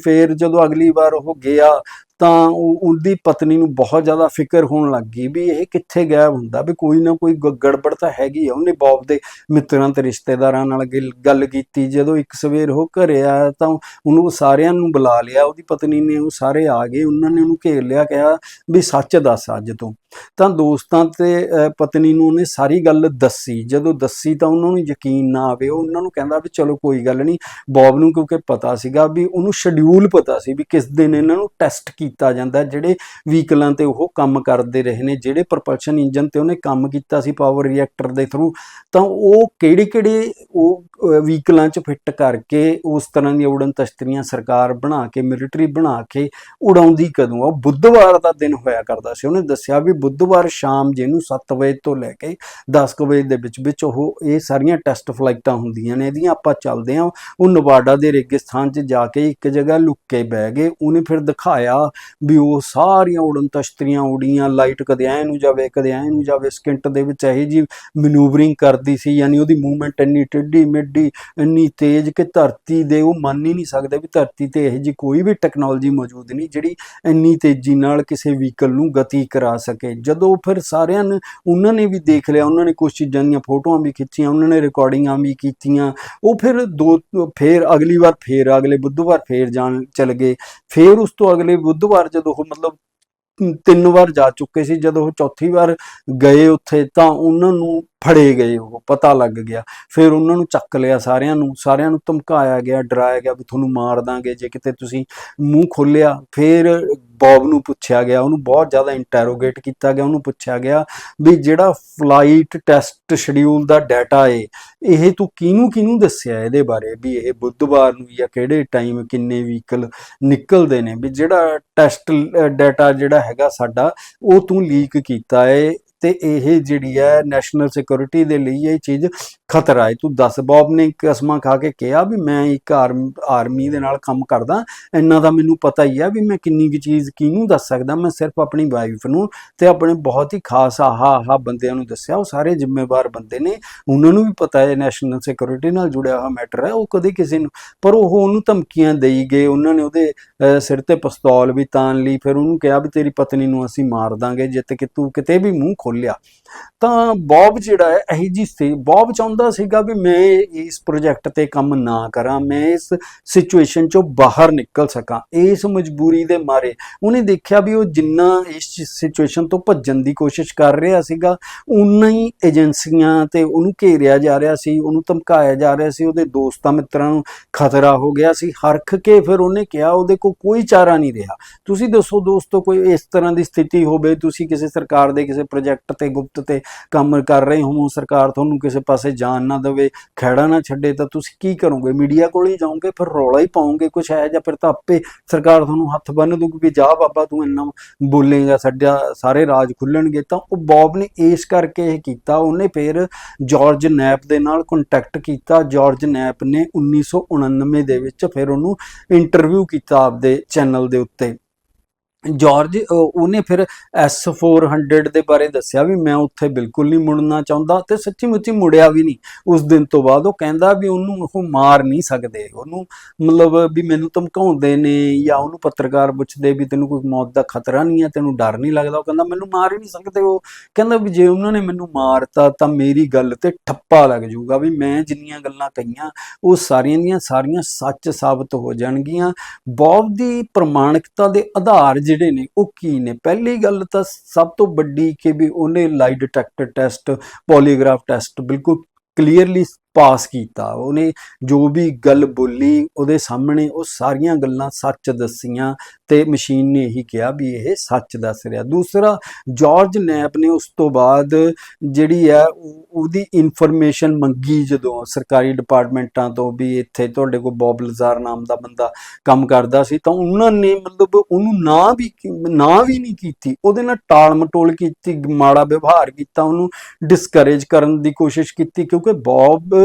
ਫੇਰ ਜਦੋਂ ਅਗਲੀ ਵਾਰ ਉਹ ਗਿਆ ਤਾਂ ਉਹ ਉਹਦੀ ਪਤਨੀ ਨੂੰ ਬਹੁਤ ਜ਼ਿਆਦਾ ਫਿਕਰ ਹੋਣ ਲੱਗ ਗਈ ਵੀ ਇਹ ਕਿੱਥੇ ਗਾਇਬ ਹੁੰਦਾ, ਵੀ ਕੋਈ ਨਾ ਕੋਈ ਗ- ਗੜਬੜ ਤਾਂ ਹੈਗੀ ਆ। ਉਹਨੇ ਬੌਬ ਦੇ ਮਿੱਤਰਾਂ ਤੇ ਰਿਸ਼ਤੇਦਾਰਾਂ ਨਾਲ ਗਿਲ- ਗੱਲ ਕੀਤੀ, ਜਦੋਂ ਇੱਕ ਸਵੇਰ ਉਹ ਘਰੇ ਆਇਆ ਤਾਂ ਉਹਨੂੰ ਸਾਰਿਆਂ ਨੂੰ ਬੁਲਾ ਲਿਆ। ਉਹਦੀ ਪਤਨੀ ਨੇ ਉਹ ਸਾਰੇ ਆ ਗਏ, ਉਹਨਾਂ ਨੇ ਉਹਨੂੰ ਘੇਰ ਲਿਆ, ਕਿਹਾ ਵੀ ਸੱਚ ਦੱਸ ਅੱਜ ਤੋਂ। ਤਾਂ ਦੋਸਤਾਂ ਤੇ ਪਤਨੀ ਨੂੰ ਉਹਨੇ ਸਾਰੀ ਗੱਲ ਦੱਸੀ। ਜਦੋਂ ਦੱਸੀ ਤਾਂ ਉਹਨਾਂ ਨੂੰ ਯਕੀਨ ਨਾ ਆਵੇ। ਉਹ ਉਹਨਾਂ ਨੂੰ ਕਹਿੰਦਾ ਵੀ ਚਲੋ ਕੋਈ ਗੱਲ ਨਹੀਂ। ਬੌਬ ਨੂੰ ਕਿਉਂਕਿ ਪਤਾ ਸੀਗਾ ਵੀ ਉਹਨੂੰ ਸ਼ਡਿਊਲ ਪਤਾ ਸੀ ਵੀ ਕਿਸ ਦਿਨ ਇਹਨਾਂ ਨੂੰ ਟੈਸਟ ਕੀ ਕੀਤਾ ਜਾਂਦਾ, ਜਿਹੜੇ ਵਹੀਕਲਾਂ ਤੇ ਉਹ ਕੰਮ ਕਰਦੇ ਰਹੇ ਨੇ, ਜਿਹੜੇ ਪ੍ਰੋਪਲਸ਼ਨ ਇੰਜਨ ਤੇ ਉਹਨੇ ਕੰਮ ਕੀਤਾ ਸੀ ਪਾਵਰ ਰਿਐਕਟਰ ਦੇ ਥਰੂ ਤਾਂ ਉਹ ਕਿਹੜੇ ਕਿਹੜੇ ਉਹ ਵਹੀਕਲਾਂ 'ਚ ਫਿੱਟ ਕਰਕੇ ਉਸ ਤਰ੍ਹਾਂ ਦੀਆਂ ਉਡਨ ਤਸ਼ਤਰੀਆਂ ਸਰਕਾਰ ਬਣਾ ਕੇ ਮਿਲਟਰੀ ਬਣਾ ਕੇ ਉਡਾਉਂਦੀ ਕਦੋਂ ਆ? ਉਹ ਬੁੱਧਵਾਰ ਦਾ ਦਿਨ ਹੋਇਆ ਕਰਦਾ ਸੀ। ਉਹਨੇ ਦੱਸਿਆ ਵੀ ਬੁੱਧਵਾਰ ਸ਼ਾਮ ਜਿਹਨੂੰ 7 ਵਜੇ ਤੋਂ ਲੈ ਕੇ 10 ਕੁ ਵਜੇ ਦੇ ਵਿੱਚ ਵਿੱਚ ਉਹ ਇਹ ਸਾਰੀਆਂ ਟੈਸਟ ਫਲਾਈਟਾਂ ਹੁੰਦੀਆਂ ਨੇ ਇਹਦੀਆਂ। ਆਪਾਂ ਚੱਲਦੇ ਆ ਉਹ ਨਵਾਡਾ ਦੇ ਰੇਗਿਸਤਾਨ 'ਚ ਜਾ ਕੇ ਇੱਕ ਜਗ੍ਹਾ ਲੁੱਕ ਕੇ ਬਹਿ ਗਏ। ਉਹਨੇ ਫਿਰ ਦਿਖਾਇਆ ਵੀ ਉਹ ਸਾਰੀਆਂ ਉਡਨ ਤਸ਼ਤਰੀਆਂ ਉਡੀਆਂ ਲਾਈਟ ਕਦੇ ਐ ਨੂੰ ਜਾਵੇ, ਕਦੇ ਐ ਨੂੰ ਜਾਵੇ। ਸਕਿੰਟ ਦੇ ਵਿੱਚ ਇਹੋ ਜੀ ਮਨੂਵਰਿੰਗ ਕਰਦੀ ਸੀ, ਯਾਨੀ ਉਹਦੀ ਮੂਵਮੈਂਟ ਇੰਨੀ ਟਿੱਡੀ ਟੇਢੀ ਮੇਢੀ ਇੰਨੀ ਤੇਜ਼ ਕਿ ਧਰਤੀ ਦੇ ਉਹ ਮੰਨ ਹੀ ਨਹੀਂ ਸਕਦੇ ਵੀ ਧਰਤੀ ਤੇ ਇਹੋ ਜੀ ਕੋਈ ਵੀ ਟੈਕਨੋਲੋਜੀ ਮੌਜੂਦ ਨਹੀਂ ਜਿਹੜੀ ਇੰਨੀ ਤੇਜ਼ੀ ਨਾਲ ਕਿਸੇ ਵਹੀਕਲ ਨੂੰ ਗਤੀ ਕਰਾ ਸਕੇ। ਜਦੋਂ ਫਿਰ ਸਾਰਿਆਂ ਨੇ, ਉਹਨਾਂ ਨੇ ਵੀ ਦੇਖ ਲਿਆ, ਉਹਨਾਂ ਨੇ ਕੁਝ ਚੀਜ਼ਾਂ ਦੀਆਂ ਫੋਟੋਆਂ ਵੀ ਖਿੱਚੀਆਂ, ਉਹਨਾਂ ਨੇ ਰਿਕਾਰਡਿੰਗਾਂ ਵੀ ਕੀਤੀਆਂ। ਉਹ ਫਿਰ ਦੋ, ਫੇਰ ਅਗਲੀ ਵਾਰ ਫੇਰ, ਅਗਲੇ ਬੁੱਧਵਾਰ ਫੇਰ ਜਾਣ ਚਲ ਗਏ। ਫੇਰ ਉਸ ਤੋਂ ਅਗਲੇ ਬੁੱਧਵਾਰ ਜਦੋਂ ਉਹ ਮਤਲਬ ਤਿੰਨ ਵਾਰ ਜਾ ਚੁੱਕੇ ਸੀ। ਜਦੋਂ ਉਹ ਚੌਥੀ ਵਾਰ ਗਏ ਉੱਥੇ ਤਾਂ ਉਹਨਾਂ ਨੂੰ ਫੜੇ ਗਏ ਉਹ, ਪਤਾ ਲੱਗ ਗਿਆ। ਫਿਰ ਉਹਨਾਂ ਨੂੰ ਚੱਕ ਲਿਆ ਸਾਰਿਆਂ ਨੂੰ। ਸਾਰਿਆਂ ਨੂੰ ਧਮਕਾਇਆ ਗਿਆ, ਡਰਾਇਆ ਗਿਆ ਵੀ ਤੁਹਾਨੂੰ ਮਾਰ ਦਾਂਗੇ, ਜੇ ਕਿਤੇ ਤੁਸੀਂ ਮੂੰਹ ਖੋਲਿਆ ਫਿਰ ਬੌਬ ਨੂੰ ਪੁੱਛਿਆ ਗਿਆ, ਉਹਨੂੰ ਬਹੁਤ ਜ਼ਿਆਦਾ ਇੰਟਰੋਗੇਟ ਕੀਤਾ ਗਿਆ, ਉਹਨੂੰ ਪੁੱਛਿਆ ਗਿਆ ਵੀ ਜਿਹੜਾ ਫਲਾਈਟ ਟੈਸਟ ਸ਼ਡਿਊਲ ਦਾ ਡਾਟਾ ਏ, ਇਹ ਤੂੰ ਕਿਹਨੂੰ ਕਿਹਨੂੰ ਦੱਸਿਆ ਇਹਦੇ ਬਾਰੇ? ਵੀ ਇਹ ਬੁੱਧਵਾਰ ਨੂੰ ਜਾਂ ਕਿਹੜੇ ਟਾਈਮ ਕਿੰਨੇ ਵਹੀਕਲ ਨਿਕਲਦੇ ਨੇ? ਵੀ ਜਿਹੜਾ ਟੈਸਟ ਡਾਟਾ ਜਿਹੜਾ ਹੈਗਾ ਸਾਡਾ, ਉਹ ਤੂੰ ਲੀਕ ਕੀਤਾ ਏ ਤੇ ਇਹ ਜਿਹੜੀ ਹੈ ਨੈਸ਼ਨਲ ਸਿਕਿਉਰਿਟੀ ਦੇ ਲਈ ਇਹ ਚੀਜ਼ ਖਤਰਾ ਹੈ ਤੂੰ ਦੱਸ ਬੌਬ ਨੇ ਕਸਮਾਂ ਖਾ ਕੇ ਕਿਹਾ ਵੀ ਮੈਂ ਇੱਕ ਆਰਮ- ਆਰਮੀ ਦੇ ਨਾਲ ਕੰਮ ਕਰਦਾ। ਇੰਨਾ ਦਾ ਮੈਨੂੰ ਪਤਾ ਹੀ ਹੈ ਵੀ ਮੈਂ ਕਿੰਨੀ ਕੁ ਚੀਜ਼ ਕਿਹਨੂੰ ਦੱਸ ਸਕਦਾ। ਮੈਂ ਸਿਰਫ ਆਪਣੀ ਵਾਈਫ ਨੂੰ ਤੇ ਆਪਣੇ ਬਹੁਤ ਹੀ ਖਾਸ ਆਹਾ ਆਹਾ ਬੰਦਿਆਂ ਨੂੰ ਦੱਸਿਆ। ਉਹ ਸਾਰੇ ਜ਼ਿੰਮੇਵਾਰ ਬੰਦੇ ਨੇ। ਉਹਨਾਂ ਨੂੰ ਵੀ ਪਤਾ ਹੈ ਨੈਸ਼ਨਲ ਸਿਕਿਉਰਿਟੀ ਨਾਲ ਜੁੜਿਆ ਹੋਇਆ ਮੈਟਰ ਹੈ। ਉਹ ਕਦੇ ਕਿਸੇ ਨੂੰ, ਪਰ ਉਹ ਉਹਨੂੰ ਧਮਕੀਆਂ ਦੇਈ ਗਏ। ਉਹਨਾਂ ਨੇ ਉਹਦੇ ਸਿਰ ਤੇ ਪਿਸਤੌਲ ਵੀ ਤਾਨ ਲਈ। ਫਿਰ ਉਹਨੂੰ ਕਿਹਾ ਵੀ ਤੇਰੀ ਪਤਨੀ ਨੂੰ ਅਸੀਂ ਮਾਰ ਦਾਂਗੇ। ਜਿੱਤ ਕਿ ਤੂੰ ਕਿਤੇ ਵੀ ਮੂੰਹ ਖੋਲਿਆ। ਤਾਂ ਬੌਬ ਜਿਹੜਾ ਹੈ, ਇਹੀ ਜੀ ਸੀ। ਬੌਬ ਚਾਹੁੰਦਾ ਸੀਗਾ ਵੀ ਮੈਂ ਇਸ ਪ੍ਰੋਜੈਕਟ ਤੇ ਕੰਮ ਨਾ ਕਰਾਂ, ਮੈਂ ਇਸ ਸਿਚੁਏਸ਼ਨ ਚੋਂ ਬਾਹਰ ਨਿਕਲ ਸਕਾਂ, ਇਸ ਮਜਬੂਰੀ ਦੇ ਮਾਰੇ। ਉਹਨੇ ਦੇਖਿਆ ਵੀ ਉਹ ਜਿੰਨਾ ਇਸ ਸਿਚੁਏਸ਼ਨ ਤੋਂ ਭੱਜਣ ਦੀ ਕੋਸ਼ਿਸ਼ ਕਰ ਰਿਹਾ ਸੀਗਾ ਉਨਾ ਹੀ ਏਜੰਸੀਆਂ ਤੇ ਉਹਨੂੰ ਘੇਰਿਆ ਜਾ ਰਿਹਾ ਸੀ, ਉਹਨੂੰ ਧਮਕਾਇਆ ਜਾ ਰਿਹਾ ਸੀ, ਉਹਦੇ ਦੋਸਤਾਂ ਮਿੱਤਰਾਂ ਨੂੰ ਖਤਰਾ ਹੋ ਗਿਆ ਸੀ। ਹਰਖ ਕੇ ਫਿਰ ਉਹਨੇ ਕਿਹਾ, ਉਹਦੇ ਕੋਲ ਕੋਈ ਚਾਰਾ ਨਹੀਂ ਰਿਹਾ। ਤੁਸੀਂ ਦੱਸੋ ਦੋਸਤੋ, ਕੋਈ ਇਸ ਤਰ੍ਹਾਂ ਦੀ ਸਥਿਤੀ ਹੋਵੇ, ਤੁਸੀਂ ਕਿਸੇ ਸਰਕਾਰ ਦੇ, ਕਿਸੇ ਪ੍ਰੋਜੈਕਟ ਤੇ ਗੁਪਤ ਤੇ ਕੰਮ ਕਰ ਰਹੇ ਹੋ ਸਰਕਾਰ ਤੁਹਾਨੂੰ ਕਿਸੇ ਪਾਸੇ ਜਾਣ ਨਾ ਦੇਵੇ, ਖਹਿੜਾ ਨਾ ਛੱਡੇ, ਤਾਂ ਤੁਸੀਂ ਕੀ ਕਰੋਗੇ? ਮੀਡੀਆ ਕੋਲ ਹੀ ਜਾਓਗੇ, ਫਿਰ ਰੌਲਾ ਹੀ ਪਾਓਗੇ, ਕੁਛ ਹੈ ਜਾਂ ਫਿਰ ਤਾਂ ਆਪੇ ਸਰਕਾਰ ਤੁਹਾਨੂੰ ਹੱਥ ਬੰਨ ਦੂਗੀ ਵੀ ਜਾ ਬਾਬਾ ਤੂੰ ਇੰਨਾ ਬੋਲੇਗਾ, ਸਾਡਾ ਸਾਰੇ ਰਾਜ ਖੁੱਲਣਗੇ, ਤਾਂ ਉਹ ਬੌਬ ਨੇ ਇਸ ਕਰਕੇ ਇਹ ਕੀਤਾ, ਉਹਨੇ ਫਿਰ ਜਾਰਜ ਨੈਪ ਦੇ ਨਾਲ ਕੰਟੈਕਟ ਕੀਤਾ, ਜਾਰਜ ਨੈਪ ਨੇ 1999 ਦੇ ਵਿੱਚ ਫਿਰ ਉਹਨੂੰ ਇੰਟਰਵਿਊ ਕੀਤਾ ਆਪਦੇ ਚੈਨਲ ਦੇ ਉੱਤੇ। ਜਾਰਜ ਉਹਨੇ ਫਿਰ S400 ਦੇ ਬਾਰੇ ਦੱਸਿਆ ਵੀ ਮੈਂ ਉੱਥੇ ਬਿਲਕੁਲ ਨਹੀਂ ਮੁੜਨਾ ਚਾਹੁੰਦਾ ਤੇ ਸੱਚੀ ਮੁੱਚੀ ਮੁੜਿਆ ਵੀ ਨਹੀਂ। ਉਸ ਦਿਨ ਤੋਂ ਬਾਅਦ ਉਹ ਕਹਿੰਦਾ ਵੀ ਉਹਨੂੰ ਉਹ ਮਾਰ ਨਹੀਂ ਸਕਦੇ। ਉਹਨੂੰ ਮਤਲਬ ਵੀ ਮੈਨੂੰ ਧਮਕਾਉਂਦੇ ਨੇ ਜਾਂ ਉਹਨੂੰ ਪੱਤਰਕਾਰ ਪੁੱਛਦੇ ਵੀ ਤੈਨੂੰ ਕੋਈ ਮੌਤ ਦਾ ਖਤਰਾ ਨਹੀਂ ਹੈ ਤੈਨੂੰ ਡਰ ਨਹੀਂ ਲੱਗਦਾ। ਉਹ ਕਹਿੰਦਾ, ਮੈਨੂੰ ਮਾਰ ਹੀ ਨਹੀਂ ਸਕਦੇ ਉਹ। ਕਹਿੰਦਾ ਵੀ ਜੇ ਉਹਨਾਂ ਨੇ ਮੈਨੂੰ ਮਾਰਤਾ ਤਾਂ ਮੇਰੀ ਗੱਲ ਤੇ ਠੱਪਾ ਲੱਗ ਜਾਊਗਾ ਵੀ ਮੈਂ ਜਿੰਨੀਆਂ ਗੱਲਾਂ ਕਹੀਆਂ, ਉਹ ਸਾਰੀਆਂ ਦੀਆਂ ਸਾਰੀਆਂ ਸੱਚ ਸਾਬਤ ਹੋ ਜਾਣਗੀਆਂ। ਬੌਬ ਦੀ ਪ੍ਰਮਾਣਿਕਤਾ ਦੇ ਆਧਾਰ ਜਿਹੜੇ ਨੇ ਉਹ ਕੀ ਨੇ? ਪਹਿਲੀ ਗੱਲ ਤਾਂ ਸਭ ਤੋਂ ਵੱਡੀ ਕਿ ਵੀ ਉਹਨੇ lie detector test polygraph test ਬਿਲਕੁਲ ਕਲੀਅਰਲੀ ਪਾਸ ਕੀਤਾ। ਉਹਨੇ ਜੋ ਵੀ ਗੱਲ ਬੋਲੀ, ਉਹਦੇ ਸਾਹਮਣੇ ਉਹ ਸਾਰੀਆਂ ਗੱਲਾਂ ਸੱਚ ਦੱਸੀਆਂ ਤੇ ਮਸ਼ੀਨ ਨੇ ਇਹੀ ਕਿਹਾ ਵੀ ਇਹ ਸੱਚ ਦੱਸ ਰਿਹਾ। ਦੂਸਰਾ ਜਾਰਜ ਨੈਪ ਨੇ ਉਸ ਤੋਂ ਬਾਅਦ ਜਿਹੜੀ ਹੈ, ਉਹਦੀ ਇਨਫੋਰਮੇਸ਼ਨ ਮੰਗੀ ਜਦੋਂ ਸਰਕਾਰੀ ਡਿਪਾਰਟਮੈਂਟਾਂ ਤੋਂ ਵੀ ਇੱਥੇ ਤੁਹਾਡੇ ਕੋਲ ਬੌਬ ਲਜ਼ਾਰ ਨਾਮ ਦਾ ਬੰਦਾ ਕੰਮ ਕਰਦਾ ਸੀ, ਤਾਂ ਉਹਨਾਂ ਨੇ ਮਤਲਬ ਉਹਨੂੰ ਨਾ ਵੀ ਨਾ ਵੀ ਨਹੀਂ ਕੀਤੀ। ਉਹਦੇ ਨਾਲ ਟਾਲ ਮਟੋਲ ਕੀਤੀ, ਮਾੜਾ ਵਿਵਹਾਰ ਕੀਤਾ, ਉਹਨੂੰ ਡਿਸਕਰੇਜ ਕਰਨ ਦੀ ਕੋਸ਼ਿਸ਼ ਕੀਤੀ, ਕਿਉਂਕਿ ਬੌਬ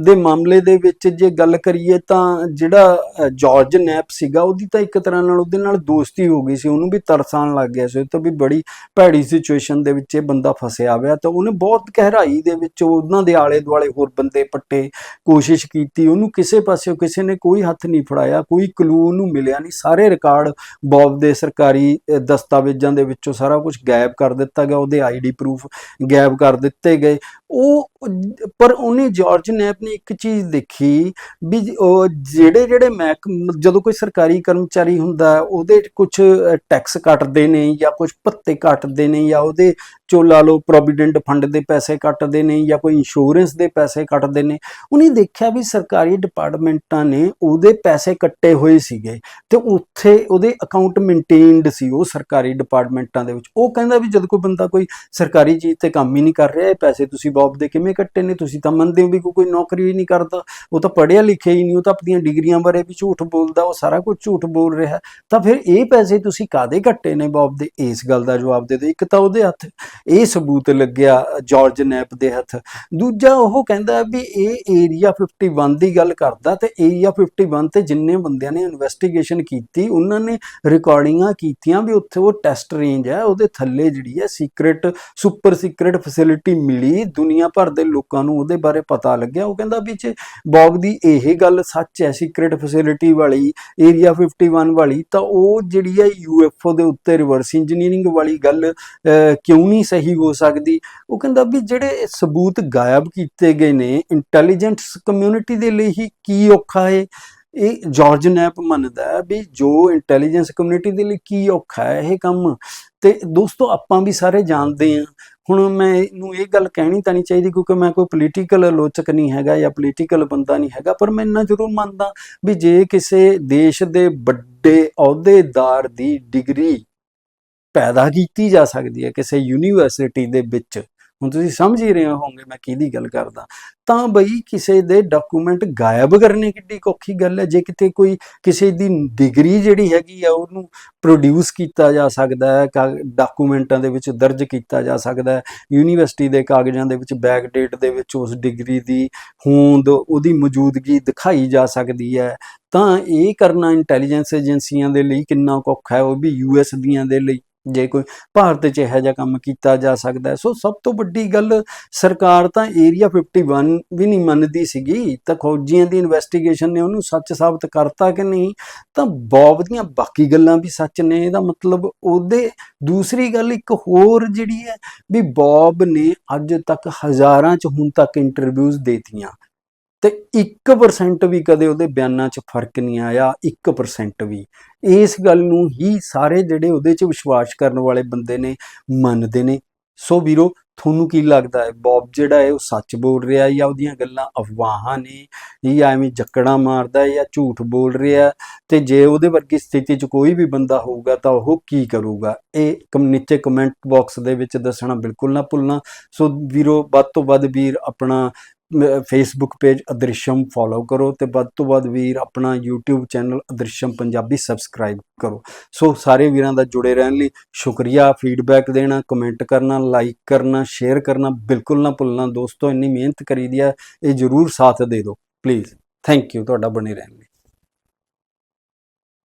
ਦੇ ਮਾਮਲੇ ਦੇ ਵਿੱਚ ਜੇ ਗੱਲ ਕਰੀਏ ਤਾਂ ਜਿਹੜਾ ਅ, ਜਾਰਜ ਨੈਪ ਸੀਗਾ ਉਹਦੀ ਤਾਂ ਇੱਕ ਤਰ੍ਹਾਂ ਨਾਲ ਉਹਦੇ ਨਾਲ ਦੋਸਤੀ ਹੋ ਗਈ ਸੀ ਉਹਨੂੰ ਵੀ ਤਰਸਾਨ ਲੱਗ ਗਿਆ ਸੀ ਉਹ ਤਾਂ ਵੀ ਬੜੀ ਭੈੜੀ ਸਿਚੁਏਸ਼ਨ ਦੇ ਵਿੱਚ ਇਹ ਬੰਦਾ ਫਸਿਆ ਹੋਇਆ ਤਾਂ ਉਹਨੇ ਬਹੁਤ ਗਹਿਰਾਈ ਦੇ ਵਿੱਚ ਉਹਨਾਂ ਦੇ ਆਲੇ ਦੁਆਲੇ ਹੋਰ ਬੰਦੇ ਪੱਟੇ ਕੋਸ਼ਿਸ਼ ਕੀਤੀ ਉਹਨੂੰ ਕਿਸੇ ਪਾਸਿਓਂ ਕਿਸੇ ਨੇ ਕੋਈ ਹੱਥ ਨਹੀਂ ਫੜਾਇਆ ਕੋਈ ਕਲੂ ਉਹਨੂੰ ਮਿਲਿਆ ਨਹੀਂ ਸਾਰੇ ਰਿਕਾਰਡ ਬੌਬ ਦੇ ਸਰਕਾਰੀ ਦਸਤਾਵੇਜ਼ਾਂ ਦੇ ਵਿੱਚੋਂ ਸਾਰਾ ਕੁਝ ਗਾਇਬ ਕਰ ਦਿੱਤਾ ਗਿਆ ਉਹਦੇ ਆਈਡੀ ਪ੍ਰੂਫ ਗਾਇਬ ਕਰ ਦਿੱਤੇ ਗਏ ਉਹ ਪਰ ਉਹਨੇ ਜਾਰਜ ਨੇ ਆਪਣੀ ਇੱਕ ਚੀਜ਼ ਦੇਖੀ ਵੀ ਜਿਹੜੇ ਜਿਹੜੇ ਮੈਕ ਜਦੋਂ ਕੋਈ ਸਰਕਾਰੀ ਕਰਮਚਾਰੀ ਹੁੰਦਾ, ਉਹਦੇ ਕੁਝ ਟੈਕਸ ਕੱਟਦੇ ਨੇ ਜਾਂ ਕੁਝ ਭੱਤੇ ਕੱਟਦੇ ਨੇ ਜਾਂ ਉਹਦੇ ਚੋ ਲਾ ਲਓ ਪ੍ਰੋਵੀਡੈਂਟ ਫੰਡ ਦੇ ਪੈਸੇ ਕੱਟਦੇ ਨੇ ਜਾਂ ਕੋਈ ਇੰਸ਼ੋਰੈਂਸ ਦੇ ਪੈਸੇ ਕੱਟਦੇ ਨੇ, ਉਹਨੇ ਦੇਖਿਆ ਵੀ ਸਰਕਾਰੀ ਡਿਪਾਰਟਮੈਂਟਾਂ ਨੇ ਉਹਦੇ ਪੈਸੇ ਕੱਟੇ ਹੋਏ ਸੀਗੇ ਤੇ ਉੱਥੇ ਉਹਦੇ ਅਕਾਊਂਟ ਮੇਨਟੇਨਡ ਸੀ ਉਹ ਸਰਕਾਰੀ ਡਿਪਾਰਟਮੈਂਟਾਂ ਦੇ ਵਿੱਚ। ਉਹ ਕਹਿੰਦਾ ਵੀ ਜਦ ਕੋਈ ਬੰਦਾ ਕੋਈ ਸਰਕਾਰੀ ਚੀਜ਼ ਤੇ ਕੰਮ ਹੀ ਨਹੀਂ ਕਰ ਰਿਹਾ, ਇਹ ਪੈਸੇ ਤੁਸੀਂ ਬੌਬ ਦੇ ਕਿਵੇਂ ਕੱਟੇ ਨੇ? ਤੁਸੀਂ ਤਾਂ ਮੰਨਦੇ ਹੋ ਵੀ ਕੋਈ ਕੋਈ ਨੌਕਰੀ ਹੀ ਨਹੀਂ ਕਰਦਾ। ਉਹ ਤਾਂ ਪੜ੍ਹਿਆ ਲਿਖਿਆ ਹੀ ਨਹੀਂ, ਉਹ ਤਾਂ ਆਪਣੀਆਂ ਡਿਗਰੀਆਂ ਬਾਰੇ ਵੀ ਝੂਠ ਬੋਲਦਾ, ਉਹ ਸਾਰਾ ਕੁਝ ਝੂਠ ਬੋਲ ਰਿਹਾ। ਤਾਂ ਫਿਰ ਇਹ ਪੈਸੇ ਤੁਸੀਂ ਕਾਦੇ ਕੱਟੇ ਨੇ ਬੌਬ ਦੇ? ਇਸ ਗੱਲ ਦਾ ਜਵਾਬ ਦੇ ਦਿਓ। ਇੱਕ ਤਾਂ ਉਹਦੇ ਹੱਥ ਇਹ ਸਬੂਤ ਲੱਗਿਆ ਜਾਰਜ ਨੈਪ ਦੇ ਹੱਥ। ਦੂਜਾ ਉਹ ਕਹਿੰਦਾ ਵੀ ਇਹ ਏਰੀਆ 51 ਦੀ ਗੱਲ ਕਰਦਾ ਤੇ ਏਰੀਆ 51 ਤੇ ਜਿੰਨੇ ਬੰਦਿਆਂ ਨੇ ਇਨਵੈਸਟੀਗੇਸ਼ਨ ਕੀਤੀ, ਉਹਨਾਂ ਨੇ ਰਿਕਾਰਡਿੰਗਾਂ ਕੀਤੀਆਂ ਵੀ ਉੱਥੇ ਉਹ ਟੈਸਟ ਰੇਂਜ ਹੈ, ਉਹਦੇ ਥੱਲੇ ਜਿਹੜੀ ਹੈ ਸੀਕ੍ਰੇਟ ਸੁਪਰ ਸੀਕ੍ਰੇਟ ਫੈਸਿਲਿਟੀ ਮਿਲੀ। ਦੁਨੀਆ ਭਰ ਦੇ ਲੋਕਾਂ ਨੂੰ ਉਹਦੇ ਬਾਰੇ ਪਤਾ ਲੱਗਿਆ। ਉਹ ਕਹਿੰਦਾ ਵੀ ਜੇ ਬੌਬ ਦੀ ਇਹ ਗੱਲ ਸੱਚ ਹੈ ਸੀਕ੍ਰੇਟ ਫੈਸਿਲਿਟੀ ਵਾਲੀ ਏਰੀਆ 51 ਵਾਲੀ, ਤਾਂ ਉਹ ਜਿਹੜੀ ਹੈ ਯੂਐਫਓ ਦੇ ਉੱਤੇ ਰਿਵਰਸ ਇੰਜੀਨੀਅਰਿੰਗ ਵਾਲੀ ਗੱਲ ਕਿਉਂ ਨਹੀਂ ਸਹੀ ਹੋ ਸਕਦੀ। ਉਹ ਕਹਿੰਦਾ ਵੀ ਜਿਹੜੇ ਸਬੂਤ ਗਾਇਬ ਕੀਤੇ ਗਏ ਨੇ ਇੰਟੈਲੀਜੈਂਸ ਕਮਿਊਨਿਟੀ ਦੇ ਲਈ ਹੀ ਕੀ ਔਖਾ ਹੈ ਇਹ ਜਾਰਜ ਨੈਪ ਮੰਨਦਾ ਵੀ ਜੋ ਇੰਟੈਲੀਜੈਂਸ ਕਮਿਊਨਿਟੀ ਦੇ ਲਈ ਕੀ ਔਖਾ ਹੈ ਇਹ ਕੰਮ, ਤੇ ਦੋਸਤੋ ਆਪਾਂ ਵੀ ਸਾਰੇ ਜਾਣਦੇ ਹਾਂ। ਹੁਣ ਮੈਂ ਇਹਨੂੰ ਇਹ ਗੱਲ ਕਹਿਣੀ ਤਾਂ ਨਹੀਂ ਚਾਹੀਦੀ ਕਿਉਂਕਿ ਮੈਂ ਕੋਈ ਪੋਲੀਟੀਕਲ ਆਲੋਚਕ ਨਹੀਂ ਹੈਗਾ ਜਾਂ ਪੋਲੀਟੀਕਲ ਬੰਦਾ ਨਹੀਂ ਹੈਗਾ, ਪਰ ਮੈਂ ਇੰਨਾ ਜ਼ਰੂਰ ਮੰਨਦਾ ਵੀ ਜੇ ਕਿਸੇ ਦੇਸ਼ ਦੇ ਵੱਡੇ ਅਹੁਦੇਦਾਰ ਦੀ ਡਿਗਰੀ ਪੈਦਾ ਕੀਤੀ ਜਾ ਸਕਦੀ ਹੈ ਕਿਸੇ ਯੂਨੀਵਰਸਿਟੀ ਦੇ ਵਿੱਚ। ਹੁਣ ਤੁਸੀਂ ਸਮਝ ਹੀ ਰਹੇ ਹੋਵੋਗੇ ਮੈਂ ਕਿਹਦੀ ਗੱਲ ਕਰਦਾ। ਤਾਂ ਬਈ ਕਿਸੇ ਦੇ ਡਾਕੂਮੈਂਟ ਗਾਇਬ ਕਰਨੇ ਕਿੱਡੀ ਔਖੀ ਗੱਲ ਹੈ। ਜੇ ਕਿਤੇ ਕੋਈ ਕਿਸੇ ਦੀ ਡਿਗਰੀ ਜਿਹੜੀ ਹੈਗੀ ਆ ਉਹਨੂੰ ਪ੍ਰੋਡਿਊਸ ਕੀਤਾ ਜਾ ਸਕਦਾ ਹੈ ਡਾਕੂਮੈਂਟਾਂ ਦੇ ਵਿੱਚ ਦਰਜ ਕੀਤਾ ਜਾ ਸਕਦਾ ਹੈ। ਯੂਨੀਵਰਸਿਟੀ ਦੇ ਕਾਗਜ਼ਾਂ ਦੇ ਵਿੱਚ ਬੈਕ ਡੇਟ ਦੇ ਵਿੱਚ ਉਸ ਡਿਗਰੀ ਦੀ ਹੋਂਦ, ਉਹਦੀ ਮੌਜੂਦਗੀ ਦਿਖਾਈ ਜਾ ਸਕਦੀ ਹੈ। ਤਾਂ ਇਹ ਕਰਨਾ ਇੰਟੈਲੀਜੈਂਸ ਏਜੰਸੀਆਂ ਦੇ ਲਈ ਕਿੰਨਾ ਕੁ ਔਖਾ ਹੈ। ਉਹ ਵੀ ਯੂਐਸ ਦੀਆਂ ਦੇ ਲਈ ਜੇ ਕੋਈ ਭਾਰਤ 'ਚ ਇਹੋ ਜਿਹਾ ਕੰਮ ਕੀਤਾ ਜਾ ਸਕਦਾ ਸੋ ਸਭ ਤੋਂ ਵੱਡੀ ਗੱਲ, ਸਰਕਾਰ ਤਾਂ ਏਰੀਆ 51 ਵੀ ਨਹੀਂ ਮੰਨਦੀ ਸੀਗੀ। ਤਾਂ ਖੋਜੀਆਂ ਦੀ ਇਨਵੈਸਟੀਗੇਸ਼ਨ ਨੇ ਉਹਨੂੰ ਸੱਚ ਸਾਬਤ ਕਰਤਾ ਕਿ ਨਹੀਂ? ਤਾਂ ਬੌਬ ਦੀਆਂ ਬਾਕੀ ਗੱਲਾਂ ਵੀ ਸੱਚ ਨੇ। ਇਹਦਾ ਮਤਲਬ ਉਹਦੇ, ਦੂਸਰੀ ਗੱਲ ਇੱਕ ਹੋਰ ਜਿਹੜੀ ਹੈ ਵੀ ਬੌਬ ਨੇ ਅੱਜ ਤੱਕ ਹਜ਼ਾਰਾਂ 'ਚ ਹੁਣ ਤੱਕ ਇੰਟਰਵਿਊਜ਼ ਦੇਤੀਆਂ। ਤੇ 1% ਵੀ ਕਦੇ ਉਹਦੇ ਬਿਆਨਾਂ 'ਚ ਫ਼ਰਕ ਨਹੀਂ ਆਇਆ 1% ਵੀ। ਇਸ ਗੱਲ ਨੂੰ ਹੀ ਸਾਰੇ ਜਿਹੜੇ ਉਹਦੇ 'ਚ ਵਿਸ਼ਵਾਸ ਕਰਨ ਵਾਲੇ ਬੰਦੇ ਨੇ, ਮੰਨਦੇ ਨੇ। ਸੋ ਵੀਰੋ, ਤੁਹਾਨੂੰ ਕੀ ਲੱਗਦਾ ਹੈ? ਬੌਬ ਜਿਹੜਾ ਹੈ, ਉਹ ਸੱਚ ਬੋਲ ਰਿਹਾ ਹੈ ਜਾਂ ਉਹਦੀਆਂ ਗੱਲਾਂ ਅਫਵਾਹਾਂ ਨੇ? ਜਾਂ ਐਵੇਂ ਜੱਕੜਾਂ ਮਾਰਦਾ ਹੈ ਜਾਂ ਝੂਠ ਬੋਲ ਰਿਹਾ ਤੇ ਜੇ ਉਹਦੇ ਵਰਗੀ ਸਥਿਤੀ 'ਚ ਕੋਈ ਵੀ ਬੰਦਾ ਹੋਊਗਾ, ਤਾਂ ਉਹ ਕੀ ਕਰੂਗਾ? ਇਹ ਕਮ, ਨੀਚੇ ਕਮੈਂਟ ਬਾਕਸ ਦੇ ਵਿੱਚ ਦੱਸਣਾ ਬਿਲਕੁਲ ਨਾ ਭੁੱਲਣਾ। ਸੋ ਵੀਰੋ, ਵੱਧ ਤੋਂ ਵੱਧ ਵੀਰ, ਆਪਣਾ ਫੇਸਬੁੱਕ ਪੇਜ ਅਦ੍ਰਿਸ਼ਮ ਫੋਲੋ ਕਰੋ ਤੇ ਵੱਧ ਤੋਂ ਵੱਧ ਵੀਰ ਆਪਣਾ YouTube channel Adrishm Punjabi subscribe ਕਰੋ। ਸੋ ਸਾਰੇ ਵੀਰਾਂ ਦਾ ਜੁੜੇ ਰਹਿਣ ਲਈ ਸ਼ੁਕਰੀਆ ਫੀਡਬੈਕ ਦੇਣਾ ਕਮੈਂਟ ਕਰਨਾ ਲਾਈਕ ਕਰਨਾ ਸ਼ੇਅਰ ਕਰਨਾ, ਬਿਲਕੁਲ ਨਾ ਭੁੱਲਣਾ। ਦੋਸਤੋ, ਇੰਨੀ ਮਿਹਨਤ ਕਰੀਦੀ ਹੈ ਇਹ ਜਰੂਰ ਸਾਥ ਦੇ ਦਿਓ ਪਲੀਜ਼ ਥੈਂਕ ਯੂ ਤੁਹਾਡਾ ਬਣੇ ਰਹਿਣ ਲਈ।